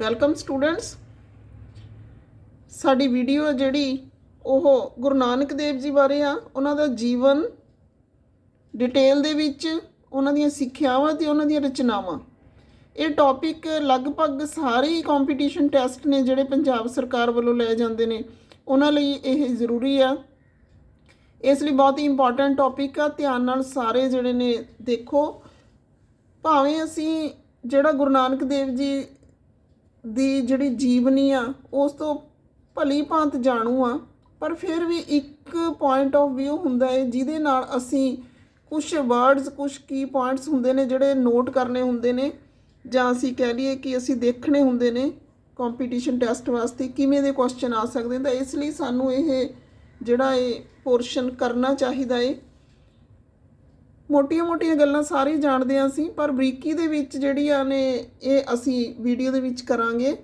Welcome students ਸਾਡੀ video ਜਿਹੜੀ ਉਹ ਗੁਰੂ ਨਾਨਕ ਦੇਵ ਜੀ ਬਾਰੇ ਆ। ਉਹਨਾਂ ਦਾ ਜੀਵਨ ਡਿਟੇਲ ਦੇ ਵਿੱਚ, ਉਹਨਾਂ ਦੀਆਂ ਸਿੱਖਿਆਵਾਂ ਤੇ ਉਹਨਾਂ ਦੀਆਂ ਰਚਨਾਵਾਂ। ਇਹ ਟੌਪਿਕ ਲਗਭਗ ਸਾਰੇ ਹੀ ਕੰਪੀਟੀਸ਼ਨ ਟੈਸਟ ਨੇ ਜਿਹੜੇ ਪੰਜਾਬ ਸਰਕਾਰ ਵੱਲੋਂ ਲਏ ਜਾਂਦੇ ਨੇ। ਉਹਨਾਂ ਲਈ ਇਹ ਜ਼ਰੂਰੀ ਆ। ਇਸ ਲਈ ਬਹੁਤ ਹੀ ਇੰਪੋਰਟੈਂਟ ਟੌਪਿਕ ਆ। ਧਿਆਨ ਨਾਲ ਸਾਰੇ ਜਿਹੜੇ ਨੇ ਦੇਖੋ। ਭਾਵੇਂ ਅਸੀਂ ਜਿਹੜਾ ਗੁਰੂ ਨਾਨਕ ਦੇਵ ਜੀ ਦੀ ਜਿਹੜੀ ਜੀਵਨੀ ਆ, ਉਸ ਤੋਂ ਭਲੀ ਭਾਂਤ ਜਾਣੂ ਆ। ਪਰ ਫਿਰ ਵੀ ਇੱਕ ਪੁਆਇੰਟ ਆਫ View ਹੁੰਦਾ ਹੈ ਜਿਹਦੇ ਨਾਲ ਅਸੀਂ ਕੁਝ ਵਰਡਸ ਕੁਝ ਕੀ ਪੁਆਇੰਟਸ ਹੁੰਦੇ ਨੇ, ਜਿਹੜੇ ਨੋਟ ਕਰਨੇ ਹੁੰਦੇ ਨੇ, ਜਾਂ ਅਸੀਂ ਕਹਿ ਲਈਏ ਕਿ ਅਸੀਂ ਦੇਖਣੇ ਹੁੰਦੇ ਨੇ ਕੰਪੀਟੀਸ਼ਨ ਟੈਸਟ ਵਾਸਤੇ, ਕਿਵੇਂ ਦੇ ਕੁਐਸਚਨ ਆ ਸਕਦੇ ਨੇ। ਤਾਂ ਇਸ ਲਈ ਸਾਨੂੰ ਇਹ ਜਿਹੜਾ ਇਹ ਪੋਰਸ਼ਨ ਕਰਨਾ ਚਾਹੀਦਾ ਏ। ਮੋਟੀਆਂ-ਮੋਟੀਆਂ ਗੱਲਾਂ ਸਾਰੇ ਜਾਣਦੇ ਹਾਂ ਅਸੀਂ, ਪਰ ਬਰੀਕੀ ਦੇ ਵਿੱਚ ਜਿਹੜੀਆਂ ਨੇ, ਇਹ ਅਸੀਂ ਵੀਡੀਓ ਦੇ ਵਿੱਚ ਕਰਾਂਗੇ।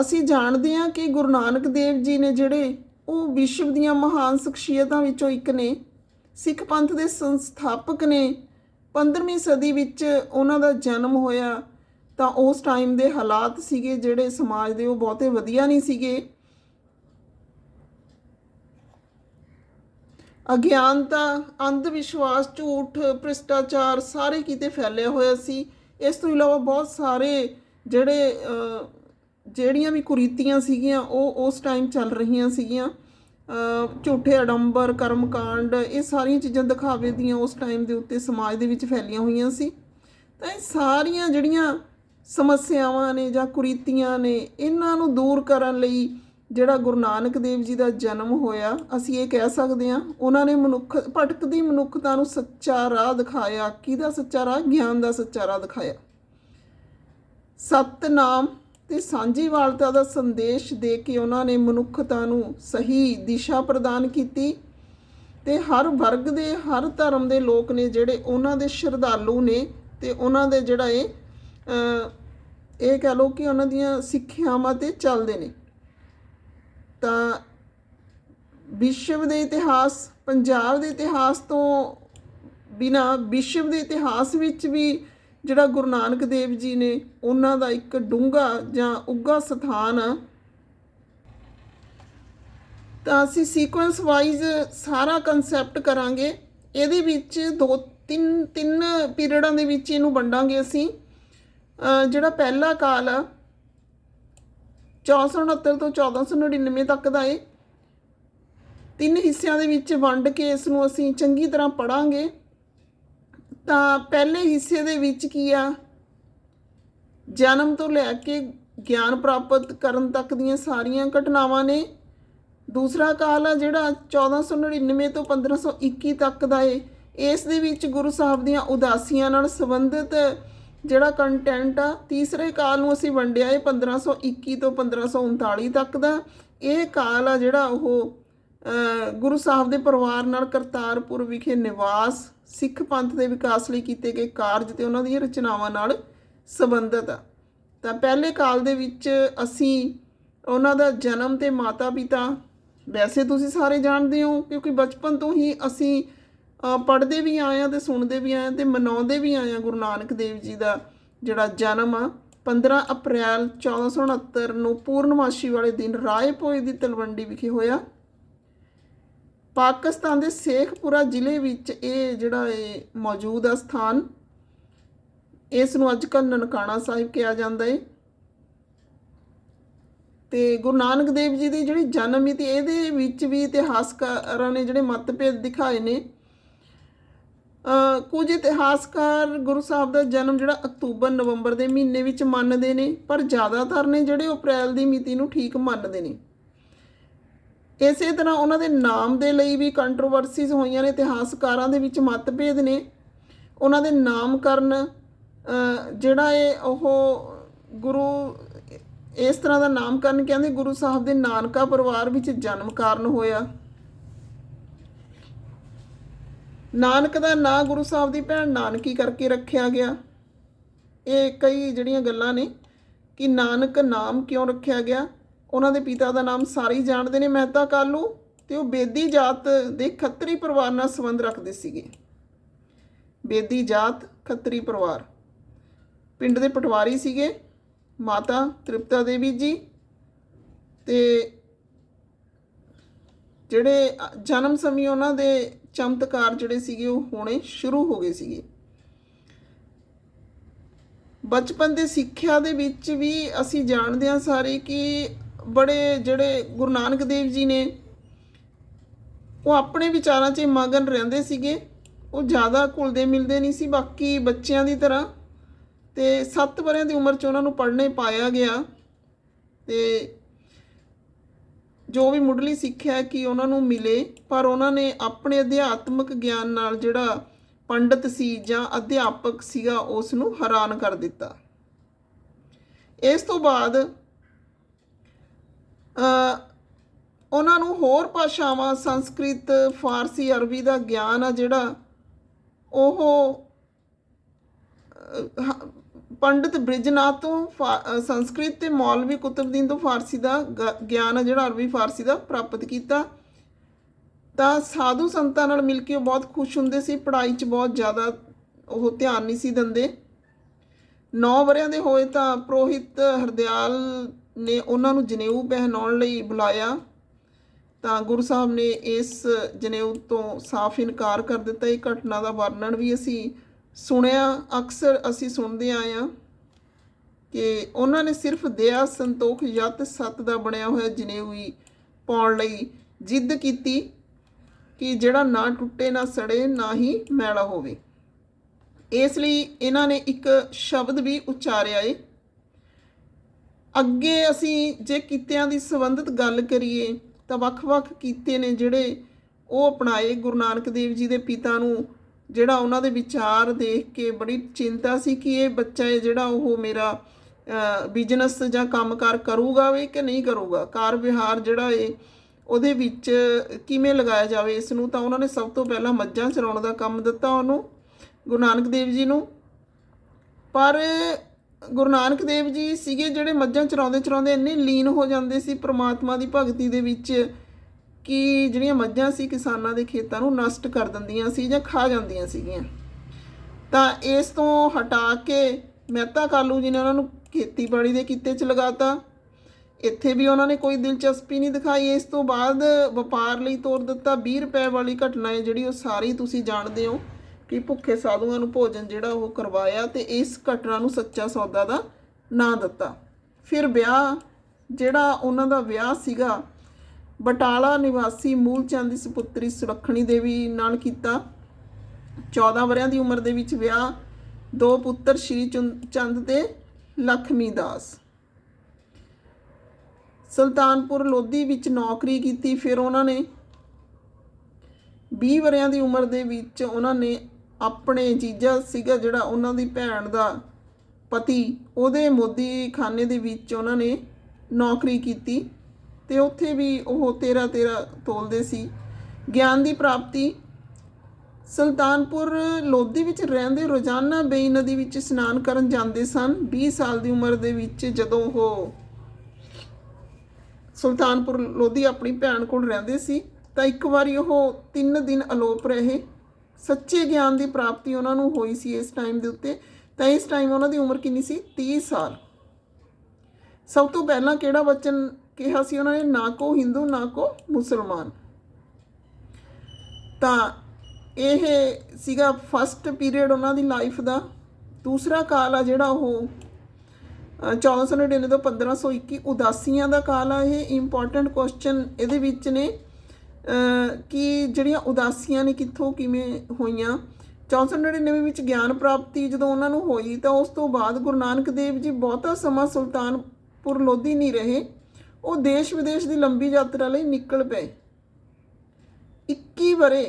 ਅਸੀਂ ਜਾਣਦੇ ਹਾਂ ਕਿ ਗੁਰੂ ਨਾਨਕ ਦੇਵ ਜੀ ਨੇ ਜਿਹੜੇ, ਉਹ ਵਿਸ਼ਵ ਦੀਆਂ ਮਹਾਨ ਸ਼ਖਸੀਅਤਾਂ ਵਿੱਚੋਂ ਇੱਕ ਨੇ, ਸਿੱਖ ਪੰਥ ਦੇ ਸੰਸਥਾਪਕ ਨੇ। 15ਵੀਂ ਸਦੀ ਵਿੱਚ ਉਹਨਾਂ ਦਾ ਜਨਮ ਹੋਇਆ, ਤਾਂ ਉਸ ਟਾਈਮ ਦੇ ਹਾਲਾਤ ਸੀਗੇ ਜਿਹੜੇ ਸਮਾਜ ਦੇ ਉਹ ਬਹੁਤੇ ਵਧੀਆ ਨਹੀਂ ਸੀਗੇ। ਅਗਿਆਨਤਾ ਅੰਧ ਵਿਸ਼ਵਾਸ ਝੂਠ, ਭ੍ਰਿਸ਼ਟਾਚਾਰ ਸਾਰੇ ਕਿਤੇ ਫੈਲਿਆ ਹੋਇਆ ਸੀ। ਇਸ ਤੋਂ ਇਲਾਵਾ ਬਹੁਤ ਸਾਰੇ ਜਿਹੜੇ ਜਿਹੜੀਆਂ ਵੀ ਕੁਰੀਤੀਆਂ ਸੀਗੀਆਂ, ਉਹ ਉਸ ਟਾਈਮ ਚੱਲ ਰਹੀਆਂ ਸੀਗੀਆਂ। ਝੂਠੇ ਅਡੰਬਰ, ਕਰਮਕਾਂਡ, ਇਹ ਸਾਰੀਆਂ ਚੀਜ਼ਾਂ ਦਿਖਾਵੇ ਦੀਆਂ ਉਸ ਟਾਈਮ ਦੇ ਉੱਤੇ ਸਮਾਜ ਦੇ ਵਿੱਚ ਫੈਲੀਆਂ ਹੋਈਆਂ ਸੀ। ਤਾਂ ਇਹ ਸਾਰੀਆਂ ਜਿਹੜੀਆਂ ਸਮੱਸਿਆਵਾਂ ਨੇ ਜਾਂ ਕੁਰੀਤੀਆਂ ਨੇ, ਇਹਨਾਂ ਨੂੰ ਦੂਰ ਕਰਨ ਲਈ ਜਿਹੜਾ ਗੁਰੂ ਨਾਨਕ ਦੇਵ ਜੀ ਦਾ ਜਨਮ ਹੋਇਆ, ਅਸੀਂ ਇਹ ਕਹਿ ਸਕਦੇ ਹਾਂ, ਉਹਨਾਂ ਨੇ ਮਨੁੱਖ, ਭਟਕਦੀ ਮਨੁੱਖਤਾ ਨੂੰ ਸੱਚਾ ਰਾਹ ਦਿਖਾਇਆ। ਕਿਹਦਾ ਸੱਚਾ ਰਾਹ? ਗਿਆਨ ਦਾ ਸੱਚਾ ਰਾਹ ਦਿਖਾਇਆ। ਸਤਨਾਮ ਤੇ ਸਾਂਝੀਵਾਲਤਾ ਦਾ ਸੰਦੇਸ਼ ਦੇ ਕੇ ਉਹਨਾਂ ਨੇ ਮਨੁੱਖਤਾ ਨੂੰ ਸਹੀ ਦਿਸ਼ਾ ਪ੍ਰਦਾਨ ਕੀਤੀ ਤੇ ਹਰ ਵਰਗ ਦੇ, ਹਰ ਧਰਮ ਦੇ ਲੋਕ ਨੇ ਜਿਹੜੇ ਉਹਨਾਂ ਦੇ ਸ਼ਰਧਾਲੂ ਨੇ ਤੇ ਉਹਨਾਂ ਦੇ ਜਿਹੜਾ ਇਹ ਇਹ ਕਹ ਲਓ ਕਿ ਉਹਨਾਂ ਦੀਆਂ ਸਿੱਖਿਆਵਾਂ ਤੇ ਚੱਲਦੇ ਨੇ। ਤਾਂ ਵਿਸ਼ਵ ਦੇ ਇਤਿਹਾਸ, ਪੰਜਾਬ ਦੇ ਇਤਿਹਾਸ ਤੋਂ ਬਿਨਾ ਵਿਸ਼ਵ ਦੇ ਇਤਿਹਾਸ ਵਿੱਚ ਵੀ ਜਿਹੜਾ ਗੁਰੂ ਨਾਨਕ ਦੇਵ ਜੀ ਨੇ ਉਹਨਾਂ ਦਾ ਇੱਕ ਡੂੰਘਾ ਜਾਂ ਉੱਗਾ ਸਥਾਨ ਆ। ਤਾਂ ਅਸੀਂ ਸੀਕੁਐਂਸ ਵਾਈਜ਼ ਸਾਰਾ ਕਨਸੈਪਟ ਕਰਾਂਗੇ। ਇਹਦੇ ਵਿੱਚ ਦੋ ਤਿੰਨ ਤਿੰਨ ਪੀਰੀਅਡਾਂ ਦੇ ਵਿੱਚ ਇਹਨੂੰ ਵੰਡਾਂਗੇ ਅਸੀਂ। ਜਿਹੜਾ ਪਹਿਲਾ ਕਾਲ ਆ 1469 ਤੋਂ 1499 ਤੱਕ ਦਾ ਏ। ਤਿੰਨ ਹਿੱਸਿਆਂ ਦੇ ਵਿੱਚ ਵੰਡ ਕੇ ਇਸ ਨੂੰ ਅਸੀਂ ਚੰਗੀ ਤਰ੍ਹਾਂ ਪੜਾਂਗੇ ਤਾਂ ਪਹਿਲੇ ਹਿੱਸੇ ਦੇ ਵਿੱਚ ਕੀ ਆ? ਜਨਮ ਤੋਂ ਲੈ ਕੇ ਗਿਆਨ ਪ੍ਰਾਪਤ ਕਰਨ ਤੱਕ ਦੀਆਂ ਸਾਰੀਆਂ ਘਟਨਾਵਾਂ ਨੇ। ਦੂਸਰਾ ਕਾਲ ਆ ਜਿਹੜਾ 1499 ਤੋਂ 1521 ਤੱਕ ਦਾ ਏ। ਇਸ ਦੇ ਵਿੱਚ ਗੁਰੂ ਸਾਹਿਬ ਦੀਆਂ ਉਦਾਸੀਆਂ ਨਾਲ ਸੰਬੰਧਿਤ ਜਿਹੜਾ ਕੰਟੈਂਟ ਆ, ਤੀਸਰੇ ਕਾਲ ਨੂੰ ਅਸੀਂ ਵੰਡਿਆ ਏ 1521 ਤੋਂ 1539 ਤੱਕ ਦਾ। ਇਹ ਕਾਲ ਆ ਜਿਹੜਾ ਉਹ ਗੁਰੂ ਸਾਹਿਬ ਦੇ ਪਰਿਵਾਰ ਨਾਲ ਕਰਤਾਰਪੁਰ ਵਿਖੇ ਨਿਵਾਸ, ਸਿੱਖ ਪੰਥ ਦੇ ਵਿਕਾਸ ਲਈ ਕੀਤੇ ਗਏ ਕਾਰਜ ਤੇ ਉਹਨਾਂ ਦੀਆਂ ਰਚਨਾਵਾਂ ਨਾਲ ਸੰਬੰਧਿਤ ਆ। ਤਾਂ ਪਹਿਲੇ ਕਾਲ ਦੇ ਵਿੱਚ ਅਸੀਂ ਉਹਨਾਂ ਦਾ ਜਨਮ ਤੇ ਮਾਤਾ ਪਿਤਾ ਵੈਸੇ ਤੁਸੀਂ ਸਾਰੇ ਜਾਣਦੇ ਹੋ, ਕਿਉਂਕਿ ਬਚਪਨ ਤੋਂ ਹੀ ਅਸੀਂ ਪੜ੍ਹਦੇ ਵੀ ਆਏ ਆ ਤੇ ਸੁਣਦੇ ਵੀ ਆਇਆ ਆ ਤੇ ਮਨਾਉਂਦੇ ਵੀ ਆਇਆ ਗੁਰੂ ਨਾਨਕ ਦੇਵ ਜੀ ਦਾ ਜਿਹੜਾ ਜਨਮ ਆ 15 ਅਪ੍ਰੈਲ 1469 ਨੂੰ ਪੂਰਨਮਾਸ਼ੀ ਵਾਲੇ ਦਿਨ ਰਾਏਪੋਏ ਦੀ ਤਲਵੰਡੀ ਵਿਖੇ ਹੋਇਆ। ਪਾਕਿਸਤਾਨ ਦੇ ਸ਼ੇਖਪੁਰਾ ਜ਼ਿਲ੍ਹੇ ਵਿੱਚ ਇਹ ਜਿਹੜਾ ਇਹ ਮੌਜੂਦ ਆ ਸਥਾਨ, ਇਸ ਨੂੰ ਅੱਜ ਅੱਜਕੱਲ ਨਨਕਾਣਾ ਸਾਹਿਬ ਕਿਹਾ ਜਾਂਦਾ ਏ। ਤੇ ਗੁਰੂ ਨਾਨਕ ਦੇਵ ਜੀ ਦੀ ਜਿਹੜੀ ਜਨਮ ਮਿਤੀ, ਇਹਦੇ ਵਿੱਚ ਵੀ ਇਤਿਹਾਸਕਾਰਾਂ ਨੇ ਜਿਹੜੇ ਮਤਭੇਦ ਦਿਖਾਏ ਨੇ। ਕੁਝ ਇਤਿਹਾਸਕਾਰ ਗੁਰੂ ਸਾਹਿਬ ਦਾ ਜਨਮ ਜਿਹੜਾ ਅਕਤੂਬਰ, ਨਵੰਬਰ ਦੇ ਮਹੀਨੇ ਵਿੱਚ ਮੰਨਦੇ ਨੇ, ਪਰ ਜ਼ਿਆਦਾਤਰ ਨੇ ਜਿਹੜੇ ਅਪ੍ਰੈਲ ਦੀ ਮਿਤੀ ਨੂੰ ਠੀਕ ਮੰਨਦੇ ਨੇ। ਇਸੇ ਤਰ੍ਹਾਂ ਉਹਨਾਂ ਦੇ ਨਾਮ ਦੇ ਲਈ ਵੀ ਕੰਟਰੋਵਰਸੀਜ਼ ਹੋਈਆਂ ਨੇ, ਇਤਿਹਾਸਕਾਰਾਂ ਦੇ ਵਿੱਚ ਮਤਭੇਦ ਨੇ। ਉਹਨਾਂ ਦੇ ਨਾਮਕਰਨ ਜਿਹੜਾ ਇਹ ਉਹ ਗੁਰੂ, ਇਸ ਤਰ੍ਹਾਂ ਦਾ ਨਾਮਕਰਨ ਕਹਿੰਦੇ ਗੁਰੂ ਸਾਹਿਬ ਦੇ ਨਾਨਕਾ ਪਰਿਵਾਰ ਵਿੱਚ ਜਨਮ ਕਾਰਨ ਹੋਇਆ। ਨਾਨਕ ਦਾ ਨਾਂ ਗੁਰੂ ਸਾਹਿਬ ਦੀ ਭੈਣ ਨਾਨਕੀ ਕਰਕੇ ਰੱਖਿਆ ਗਿਆ। ਇਹ ਕਈ ਜਿਹੜੀਆਂ ਗੱਲਾਂ ਨੇ ਕਿ ਨਾਨਕ ਨਾਮ ਕਿਉਂ ਰੱਖਿਆ ਗਿਆ? ਉਹਨਾਂ ਦੇ ਪਿਤਾ ਦਾ ਨਾਮ ਸਾਰੇ ਹੀ ਜਾਣਦੇ ਨੇ। ਮਹਿਤਾ ਕਾਲੂ ਤੇ ਉਹ ਬੇਦੀ ਜਾਤ ਦੇ ਖੱਤਰੀ ਪਰਿਵਾਰ ਨਾਲ ਸੰਬੰਧ ਰੱਖਦੇ ਸੀਗੇ। ਬੇਦੀ ਜਾਤ, ਖੱਤਰੀ ਪਰਿਵਾਰ। ਪਿੰਡ ਦੇ ਪਟਵਾਰੀ ਸੀਗੇ। ਮਾਤਾ ਤ੍ਰਿਪਤਾ ਦੇਵੀ ਜੀ ਤੇ ਜਿਹੜੇ ਜਨਮ ਸਮੇਂ ਉਹਨਾਂ ਦੇ ਚਮਤਕਾਰ ਜਿਹੜੇ ਸੀਗੇ ਉਹ ਹੋਣੇ ਸ਼ੁਰੂ ਹੋ ਗਏ ਸੀਗੇ। ਬਚਪਨ ਦੇ ਸਿੱਖਿਆ ਦੇ ਵਿੱਚ ਵੀ ਅਸੀਂ ਜਾਣਦੇ ਹਾਂ ਸਾਰੇ ਕਿ ਬੜੇ ਜਿਹੜੇ ਗੁਰੂ ਨਾਨਕ ਦੇਵ ਜੀ ਨੇ, ਉਹ ਆਪਣੇ ਵਿਚਾਰਾਂ 'ਚ ਮਗਨ ਰਹਿੰਦੇ ਸੀਗੇ। ਉਹ ਜ਼ਿਆਦਾ ਘੁਲਦੇ ਮਿਲਦੇ ਨਹੀਂ ਸੀ, ਬਾਕੀ ਬੱਚਿਆਂ ਦੀ ਤਰ੍ਹਾਂ ਤੇ 7 ਵਰਿਆਂ ਦੀ ਉਮਰ 'ਚ ਉਹਨਾਂ ਨੂੰ ਪੜ੍ਹਨੇ ਪਾਇਆ ਗਿਆ ਤੇ ਜੋ ਵੀ ਮੁੱਢਲੀ ਸਿੱਖਿਆ ਕਿ ਉਹਨਾਂ ਨੂੰ ਮਿਲੇ, ਪਰ ਉਹਨਾਂ ਨੇ ਆਪਣੇ ਅਧਿਆਤਮਕ ਗਿਆਨ ਨਾਲ ਜਿਹੜਾ ਪੰਡਤ ਸੀ ਜਾਂ ਅਧਿਆਪਕ ਸੀਗਾ, ਉਸ ਨੂੰ ਹੈਰਾਨ ਕਰ ਦਿੱਤਾ। ਇਸ ਤੋਂ ਬਾਅਦ ਉਹਨਾਂ ਨੂੰ ਹੋਰ ਭਾਸ਼ਾਵਾਂ, ਸੰਸਕ੍ਰਿਤ, ਫਾਰਸੀ, ਅਰਬੀ ਦਾ ਗਿਆਨ ਆ ਜਿਹੜਾ, ਉਹ ਪੰਡਿਤ ਬ੍ਰਿਜਨਾਥ ਤੋਂ ਫਾ- ਸੰਸਕ੍ਰਿਤ ਤੇ ਮੌਲਵੀ ਕੁਤਬਦੀਨ ਤੋਂ ਫਾਰਸੀ ਦਾ ਗ- ਗਿਆਨ ਆ ਜਿਹੜਾ ਅਰਬੀ ਫਾਰਸੀ ਦਾ ਪ੍ਰਾਪਤ ਕੀਤਾ। ਤਾਂ ਸਾਧੂ ਸੰਤਾਂ ਨਾਲ ਮਿਲ ਕੇ ਉਹ ਬਹੁਤ ਖੁਸ਼ ਹੁੰਦੇ ਸੀ, ਪੜ੍ਹਾਈ 'ਚ ਬਹੁਤ ਜ਼ਿਆਦਾ ਉਹ ਧਿਆਨ ਨਹੀਂ ਸੀ ਦਿੰਦੇ। 9 ਵਰਿਆਂ ਦੇ ਹੋਏ ਤਾਂ ਪ੍ਰੋਹਿਤ ਹਰਦਿਆਲ ਨੇ ਉਹਨਾਂ ਨੂੰ ਜਨੇਊ ਪਹਿਨਾਉਣ ਲਈ ਬੁਲਾਇਆ। ਤਾਂ ਗੁਰੂ ਸਾਹਿਬ ਨੇ ਇਸ ਜਨੇਊ ਤੋਂ ਸਾਫ਼ ਇਨਕਾਰ ਕਰ ਦਿੱਤਾ। ਇਹ ਘਟਨਾ ਦਾ ਵਰਣਨ ਵੀ ਅਸੀਂ ਸੁਣਿਆ, ਅਕਸਰ ਅਸੀਂ ਸੁਣਦੇ ਆਏ ਹਾਂ ਕਿ ਉਹਨਾਂ ਨੇ ਸਿਰਫ ਦਇਆ, ਸੰਤੋਖ ਯਤ ਸਤ ਦਾ ਬਣਿਆ ਹੋਇਆ ਜਨੇਊ ਪਾਉਣ ਲਈ ਜਿੱਦ ਕੀਤੀ ਕਿ ਜਿਹੜਾ ਨਾ ਟੁੱਟੇ, ਨਾ ਸੜੇ, ਨਾ ਹੀ ਮੈਲਾ ਹੋਵੇ। ਇਸ ਲਈ ਇਹਨਾਂ ਨੇ ਇੱਕ ਸ਼ਬਦ ਵੀ ਉਚਾਰਿਆ ਏ। ਅੱਗੇ ਅਸੀਂ ਜੇ ਕਿੱਤਿਆਂ ਦੀ ਸੰਬੰਧਿਤ ਗੱਲ ਕਰੀਏ, ਤਾਂ ਵੱਖ-ਵੱਖ ਕਿੱਤੇ ਨੇ ਜਿਹੜੇ ਉਹ ਅਪਣਾਏ ਗੁਰੂ ਨਾਨਕ ਦੇਵ ਜੀ ਦੇ ਪਿਤਾ ਨੂੰ ਜਿਹੜਾ ਉਹਨਾਂ ਦੇ ਵਿਚਾਰ ਦੇਖ ਕੇ ਬੜੀ ਚਿੰਤਾ ਸੀ ਕਿ ਇਹ ਬੱਚਾ ਹੈ ਜਿਹੜਾ ਉਹ ਮੇਰਾ ਬਿਜ਼ਨਸ ਜਾਂ ਕੰਮਕਾਰ ਕਰੂਗਾ ਵੀ ਕਿ ਨਹੀਂ ਕਰੂਗਾ। ਕਾਰ ਵਿਹਾਰ ਜਿਹੜਾ ਏ ਉਹਦੇ ਵਿੱਚ ਕਿਵੇਂ ਲਗਾਇਆ ਜਾਵੇ, ਇਸ ਨੂੰ ਤਾਂ ਉਹਨਾਂ ਨੇ ਸਭ ਤੋਂ ਪਹਿਲਾਂ ਮੱਝਾਂ ਚਰਾਉਣ ਦਾ ਕੰਮ ਦਿੱਤਾ ਉਹਨੂੰ, ਗੁਰੂ ਨਾਨਕ ਦੇਵ ਜੀ ਨੂੰ। ਪਰ ਗੁਰੂ ਨਾਨਕ ਦੇਵ ਜੀ ਸੀਗੇ ਜਿਹੜੇ ਮੱਝਾਂ ਚਰਾਉਂਦੇ ਚਰਾਉਂਦੇ ਇੰਨੇ ਲੀਨ ਹੋ ਜਾਂਦੇ ਸੀ ਪ੍ਰਮਾਤਮਾ ਦੀ ਭਗਤੀ ਦੇ ਵਿੱਚ। ਕਿ ਜਿਹੜੀਆਂ ਮੱਝਾਂ ਸੀ ਕਿਸਾਨਾਂ ਦੇ ਖੇਤਾਂ ਨੂੰ ਨਸ਼ਟ ਕਰ ਦਿੰਦੀਆਂ ਸੀ ਜਾਂ ਖਾ ਜਾਂਦੀਆਂ ਸੀਗੀਆਂ। ਤਾਂ ਇਸ ਤੋਂ ਹਟਾ ਕੇ ਮਹਿਤਾ ਕਾਲੂ ਜੀ ਨੇ ਉਹਨਾਂ ਨੂੰ ਖੇਤੀਬਾੜੀ ਦੇ ਕਿੱਤੇ 'ਚ ਲਗਾਤਾ। ਇੱਥੇ ਵੀ ਉਹਨਾਂ ਨੇ ਕੋਈ ਦਿਲਚਸਪੀ ਨਹੀਂ ਦਿਖਾਈ। ਇਸ ਤੋਂ ਬਾਅਦ ਵਪਾਰ ਲਈ ਤੋਰ ਦਿੱਤਾ। 20 ਰੁਪਏ ਵਾਲੀ ਘਟਨਾ ਹੈ ਜਿਹੜੀ ਉਹ ਸਾਰੀ ਤੁਸੀਂ ਜਾਣਦੇ ਹੋ ਕਿ ਭੁੱਖੇ ਸਾਧੂਆਂ ਨੂੰ ਭੋਜਨ ਜਿਹੜਾ ਉਹ ਕਰਵਾਇਆ ਤੇ ਇਸ ਘਟਨਾ ਨੂੰ ਸੱਚਾ ਸੌਦਾ ਦਾ ਨਾਂ ਦਿੱਤਾ। ਫਿਰ ਵਿਆਹ ਜਿਹੜਾ ਉਹਨਾਂ ਦਾ ਵਿਆਹ ਸੀਗਾ ਬਟਾਲਾ ਨਿਵਾਸੀ ਮੂਲਚੰਦ ਦੀ ਸੁਪੁੱਤਰੀ ਸੁਰੱਖਣੀ ਦੇਵੀ ਨਾਲ ਕੀਤਾ 14 ਵਰਿਆਂ ਦੀ ਉਮਰ ਦੇ ਵਿੱਚ ਵਿਆਹ, ਦੋ ਪੁੱਤਰ ਸ਼੍ਰੀ ਚੁੰ- ਚੰਦ ਤੇ ਲਖਮੀ ਦਾਸ। ਸੁਲਤਾਨਪੁਰ ਲੋਧੀ ਵਿੱਚ ਨੌਕਰੀ ਕੀਤੀ, ਫਿਰ ਉਹਨਾਂ ਨੇ 20 ਵਰਿਆਂ ਦੀ ਉਮਰ ਦੇ ਵਿੱਚ ਉਹਨਾਂ ਨੇ ਆਪਣੇ ਜੀਜਾ ਸੀਗਾ ਜਿਹੜਾ ਉਹਨਾਂ ਦੀ ਭੈਣ ਦਾ ਪਤੀ, ਉਹਦੇ ਮੋਦੀ ਖਾਨੇ ਦੇ ਵਿੱਚ ਉਹਨਾਂ ਨੇ ਨੌਕਰੀ ਕੀਤੀ। ਤੇ ਉੱਥੇ ਵੀ ਉਹ 13 13 ਤੋਲਦੇ ਸੀ। ਗਿਆਨ ਦੀ ਪ੍ਰਾਪਤੀ। ਸੁਲਤਾਨਪੁਰ ਲੋਧੀ ਵਿੱਚ ਰਹਿੰਦੇ ਰੋਜ਼ਾਨਾ ਬੇਈ ਨਦੀ ਵਿੱਚ ਇਸ਼ਨਾਨ ਕਰਨ ਜਾਂਦੇ ਸਨ। 20 ਸਾਲ ਦੀ ਉਮਰ ਦੇ ਵਿੱਚ ਜਦੋਂ ਉਹ ਸੁਲਤਾਨਪੁਰ ਲੋਧੀ ਆਪਣੀ ਭੈਣ ਕੋਲ ਰਹਿੰਦੇ ਸੀ, ਤਾਂ ਇੱਕ ਵਾਰੀ ਉਹ 3 ਦਿਨ ਅਲੋਪ ਰਹੇ। ਸੱਚੇ ਗਿਆਨ ਦੀ ਪ੍ਰਾਪਤੀ ਉਹਨਾਂ ਨੂੰ ਹੋਈ ਸੀ ਇਸ ਟਾਈਮ ਦੇ ਉੱਤੇ। ਤਾਂ ਇਸ ਟਾਈਮ ਉਹਨਾਂ ਦੀ ਉਮਰ ਕਿੰਨੀ ਸੀ? 30 ਸਾਲ। ਸਭ ਤੋਂ ਪਹਿਲਾਂ ਕਿਹੜਾ ਵਚਨ ਕਿਹਾ ਸੀ ਉਹਨਾਂ ਨੇ ਨਾ ਕੋ ਹਿੰਦੂ ਨਾ ਕੋ ਮੁਸਲਮਾਨ। ਤਾਂ ਇਹ ਸੀਗਾ ਫਸਟ ਪੀਰੀਅਡ ਉਹਨਾਂ ਦੀ ਲਾਈਫ ਦਾ। ਦੂਸਰਾ ਕਾਲ ਆ ਜਿਹੜਾ ਉਹ ਅ, 1499 ਤੋਂ 1521 ਉਦਾਸੀਆਂ ਦਾ ਕਾਲ ਆ ਇਹ। ਇੰਪੋਰਟੈਂਟ ਕੁਐਸਚਨ ਇਹਦੇ ਵਿੱਚ ਨੇ ਕਿ ਜਿਹੜੀਆਂ ਉਦਾਸੀਆਂ ਨੇ ਕਿੱਥੋਂ ਕਿਵੇਂ ਹੋਈਆਂ। 1499 ਵਿੱਚ ਗਿਆਨ ਪ੍ਰਾਪਤੀ ਜਦੋਂ ਉਹਨਾਂ ਨੂੰ ਹੋਈ ਤਾਂ ਉਸ ਤੋਂ ਬਾਅਦ ਗੁਰੂ ਨਾਨਕ ਦੇਵ ਜੀ ਬਹੁਤਾ ਸਮਾਂ ਸੁਲਤਾਨਪੁਰ ਲੋਧੀ ਨਹੀਂ ਰਹੇ। ਉਹ ਦੇਸ਼ ਵਿਦੇਸ਼ ਦੀ ਲੰਬੀ ਯਾਤਰਾ ਲਈ ਨਿਕਲ ਪਏ। 21 ਵਰੇ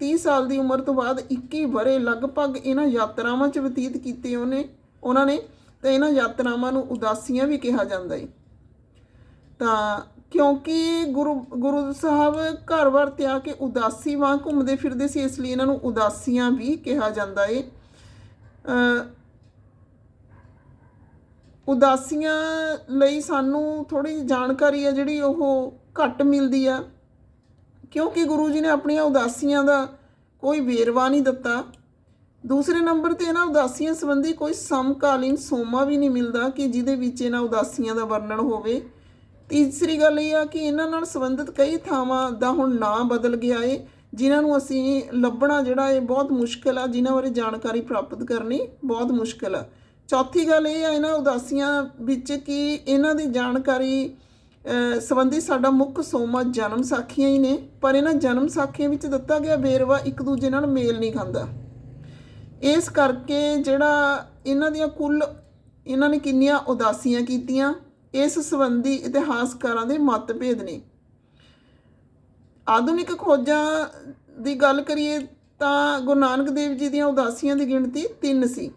30 ਸਾਲ ਦੀ ਉਮਰ ਤੋਂ ਬਾਅਦ 21 ਵਰੇ ਲਗਭਗ ਇਹਨਾਂ ਯਾਤਰਾਵਾਂ 'ਚ ਬਤੀਤ ਕੀਤੇ ਉਹਨੇ, ਉਹਨਾਂ ਨੇ ਤੇ ਇਹਨਾਂ ਯਾਤਰਾਵਾਂ ਨੂੰ ਉਦਾਸੀਆਂ ਵੀ ਕਿਹਾ ਜਾਂਦਾ ਹੈ ਤਾਂ ਕਿਉਂਕਿ ਗੁਰੂ ਗੁਰੂ ਸਾਹਿਬ ਘਰ-ਬਾਰ ਆ ਕੇ ਉਦਾਸੀ ਵਾਂ ਘੁੰਮਦੇ ਫਿਰਦੇ ਸੀ, ਇਸ ਲਈ ਇਹਨਾਂ ਨੂੰ ਉਦਾਸੀਆਂ ਵੀ ਕਿਹਾ ਜਾਂਦਾ ਏ। ਉਦਾਸੀਆਂ ਲਈ ਸਾਨੂੰ ਥੋੜੀ ਜਾਣਕਾਰੀ ਹੈ ਜਿਹੜੀ ਉਹ ਘੱਟ ਮਿਲਦੀ ਆ। ਕਿਉਂਕਿ ਗੁਰੂ ਜੀ ਨੇ ਆਪਣੀਆਂ ਉਦਾਸੀਆਂ ਦਾ ਕੋਈ ਵੇਰਵਾ ਨਹੀਂ ਦਿੱਤਾ। ਦੂਸਰੇ ਨੰਬਰ ਤੇ ਇਹਨਾਂ ਉਦਾਸੀਆਂ ਸੰਬੰਧੀ ਕੋਈ ਸਮਕਾਲੀਨ ਸੋਮਾ ਵੀ ਨਹੀਂ ਮਿਲਦਾ ਕਿ ਜਿਹਦੇ ਵਿੱਚ ਇਹਨਾਂ ਉਦਾਸੀਆਂ ਦਾ ਵਰਣਨ ਹੋਵੇ। ਤੀਸਰੀ ਗੱਲ ਇਹ ਆ ਕਿ ਇਹਨਾਂ ਨਾਲ ਸੰਬੰਧਿਤ ਕਈ ਥਾਵਾਂ ਦਾ ਹੁਣ ਨਾਂ ਬਦਲ ਗਿਆ ਏ, ਜਿਨ੍ਹਾਂ ਨੂੰ ਅਸੀਂ ਲੱਭਣਾ ਜਿਹੜਾ ਇਹ ਬਹੁਤ ਮੁਸ਼ਕਲ ਆ, ਜਿਨ੍ਹਾਂ ਬਾਰੇ ਜਾਣਕਾਰੀ ਪ੍ਰਾਪਤ ਕਰਨੀ ਬਹੁਤ ਮੁਸ਼ਕਲ ਆ। ਚੌਥੀ ਗੱਲ ਇਹ ਆ ਇਹਨਾਂ ਉਦਾਸੀਆਂ ਵਿੱਚ ਕਿ ਇਹਨਾਂ ਦੀ ਜਾਣਕਾਰੀ ਅਹ, ਸੰਬੰਧੀ ਸਾਡਾ ਮੁੱਖ ਸੋਮਾ ਜਨਮ ਸਾਖੀਆਂ ਹੀ ਨੇ ਪਰ ਇਹਨਾਂ ਜਨਮ ਸਾਖੀਆਂ ਵਿੱਚ ਦਿੱਤਾ ਗਿਆ ਵੇਰਵਾ ਇੱਕ ਦੂਜੇ ਨਾਲ ਮੇਲ ਨਹੀਂ ਖਾਂਦਾ। ਇਸ ਕਰਕੇ ਜਿਹੜਾ ਇਹਨਾਂ ਦੀਆਂ ਕੁੱਲ ਇਹਨਾਂ ਨੇ ਕਿੰਨੀਆਂ ਉਦਾਸੀਆਂ ਕੀਤੀਆਂ ਇਸ ਸੰਬੰਧੀ ਇਤਿਹਾਸਕਾਰਾਂ ਦੇ ਮਤਭੇਦ ਨੇ। ਆਧੁਨਿਕ ਖੋਜਾਂ ਦੀ ਗੱਲ ਕਰੀਏ ਤਾਂ ਗੁਰੂ ਨਾਨਕ ਦੇਵ ਜੀ ਦੀਆਂ ਉਦਾਸੀਆਂ ਦੀ ਗਿਣਤੀ 3 ਸੀ।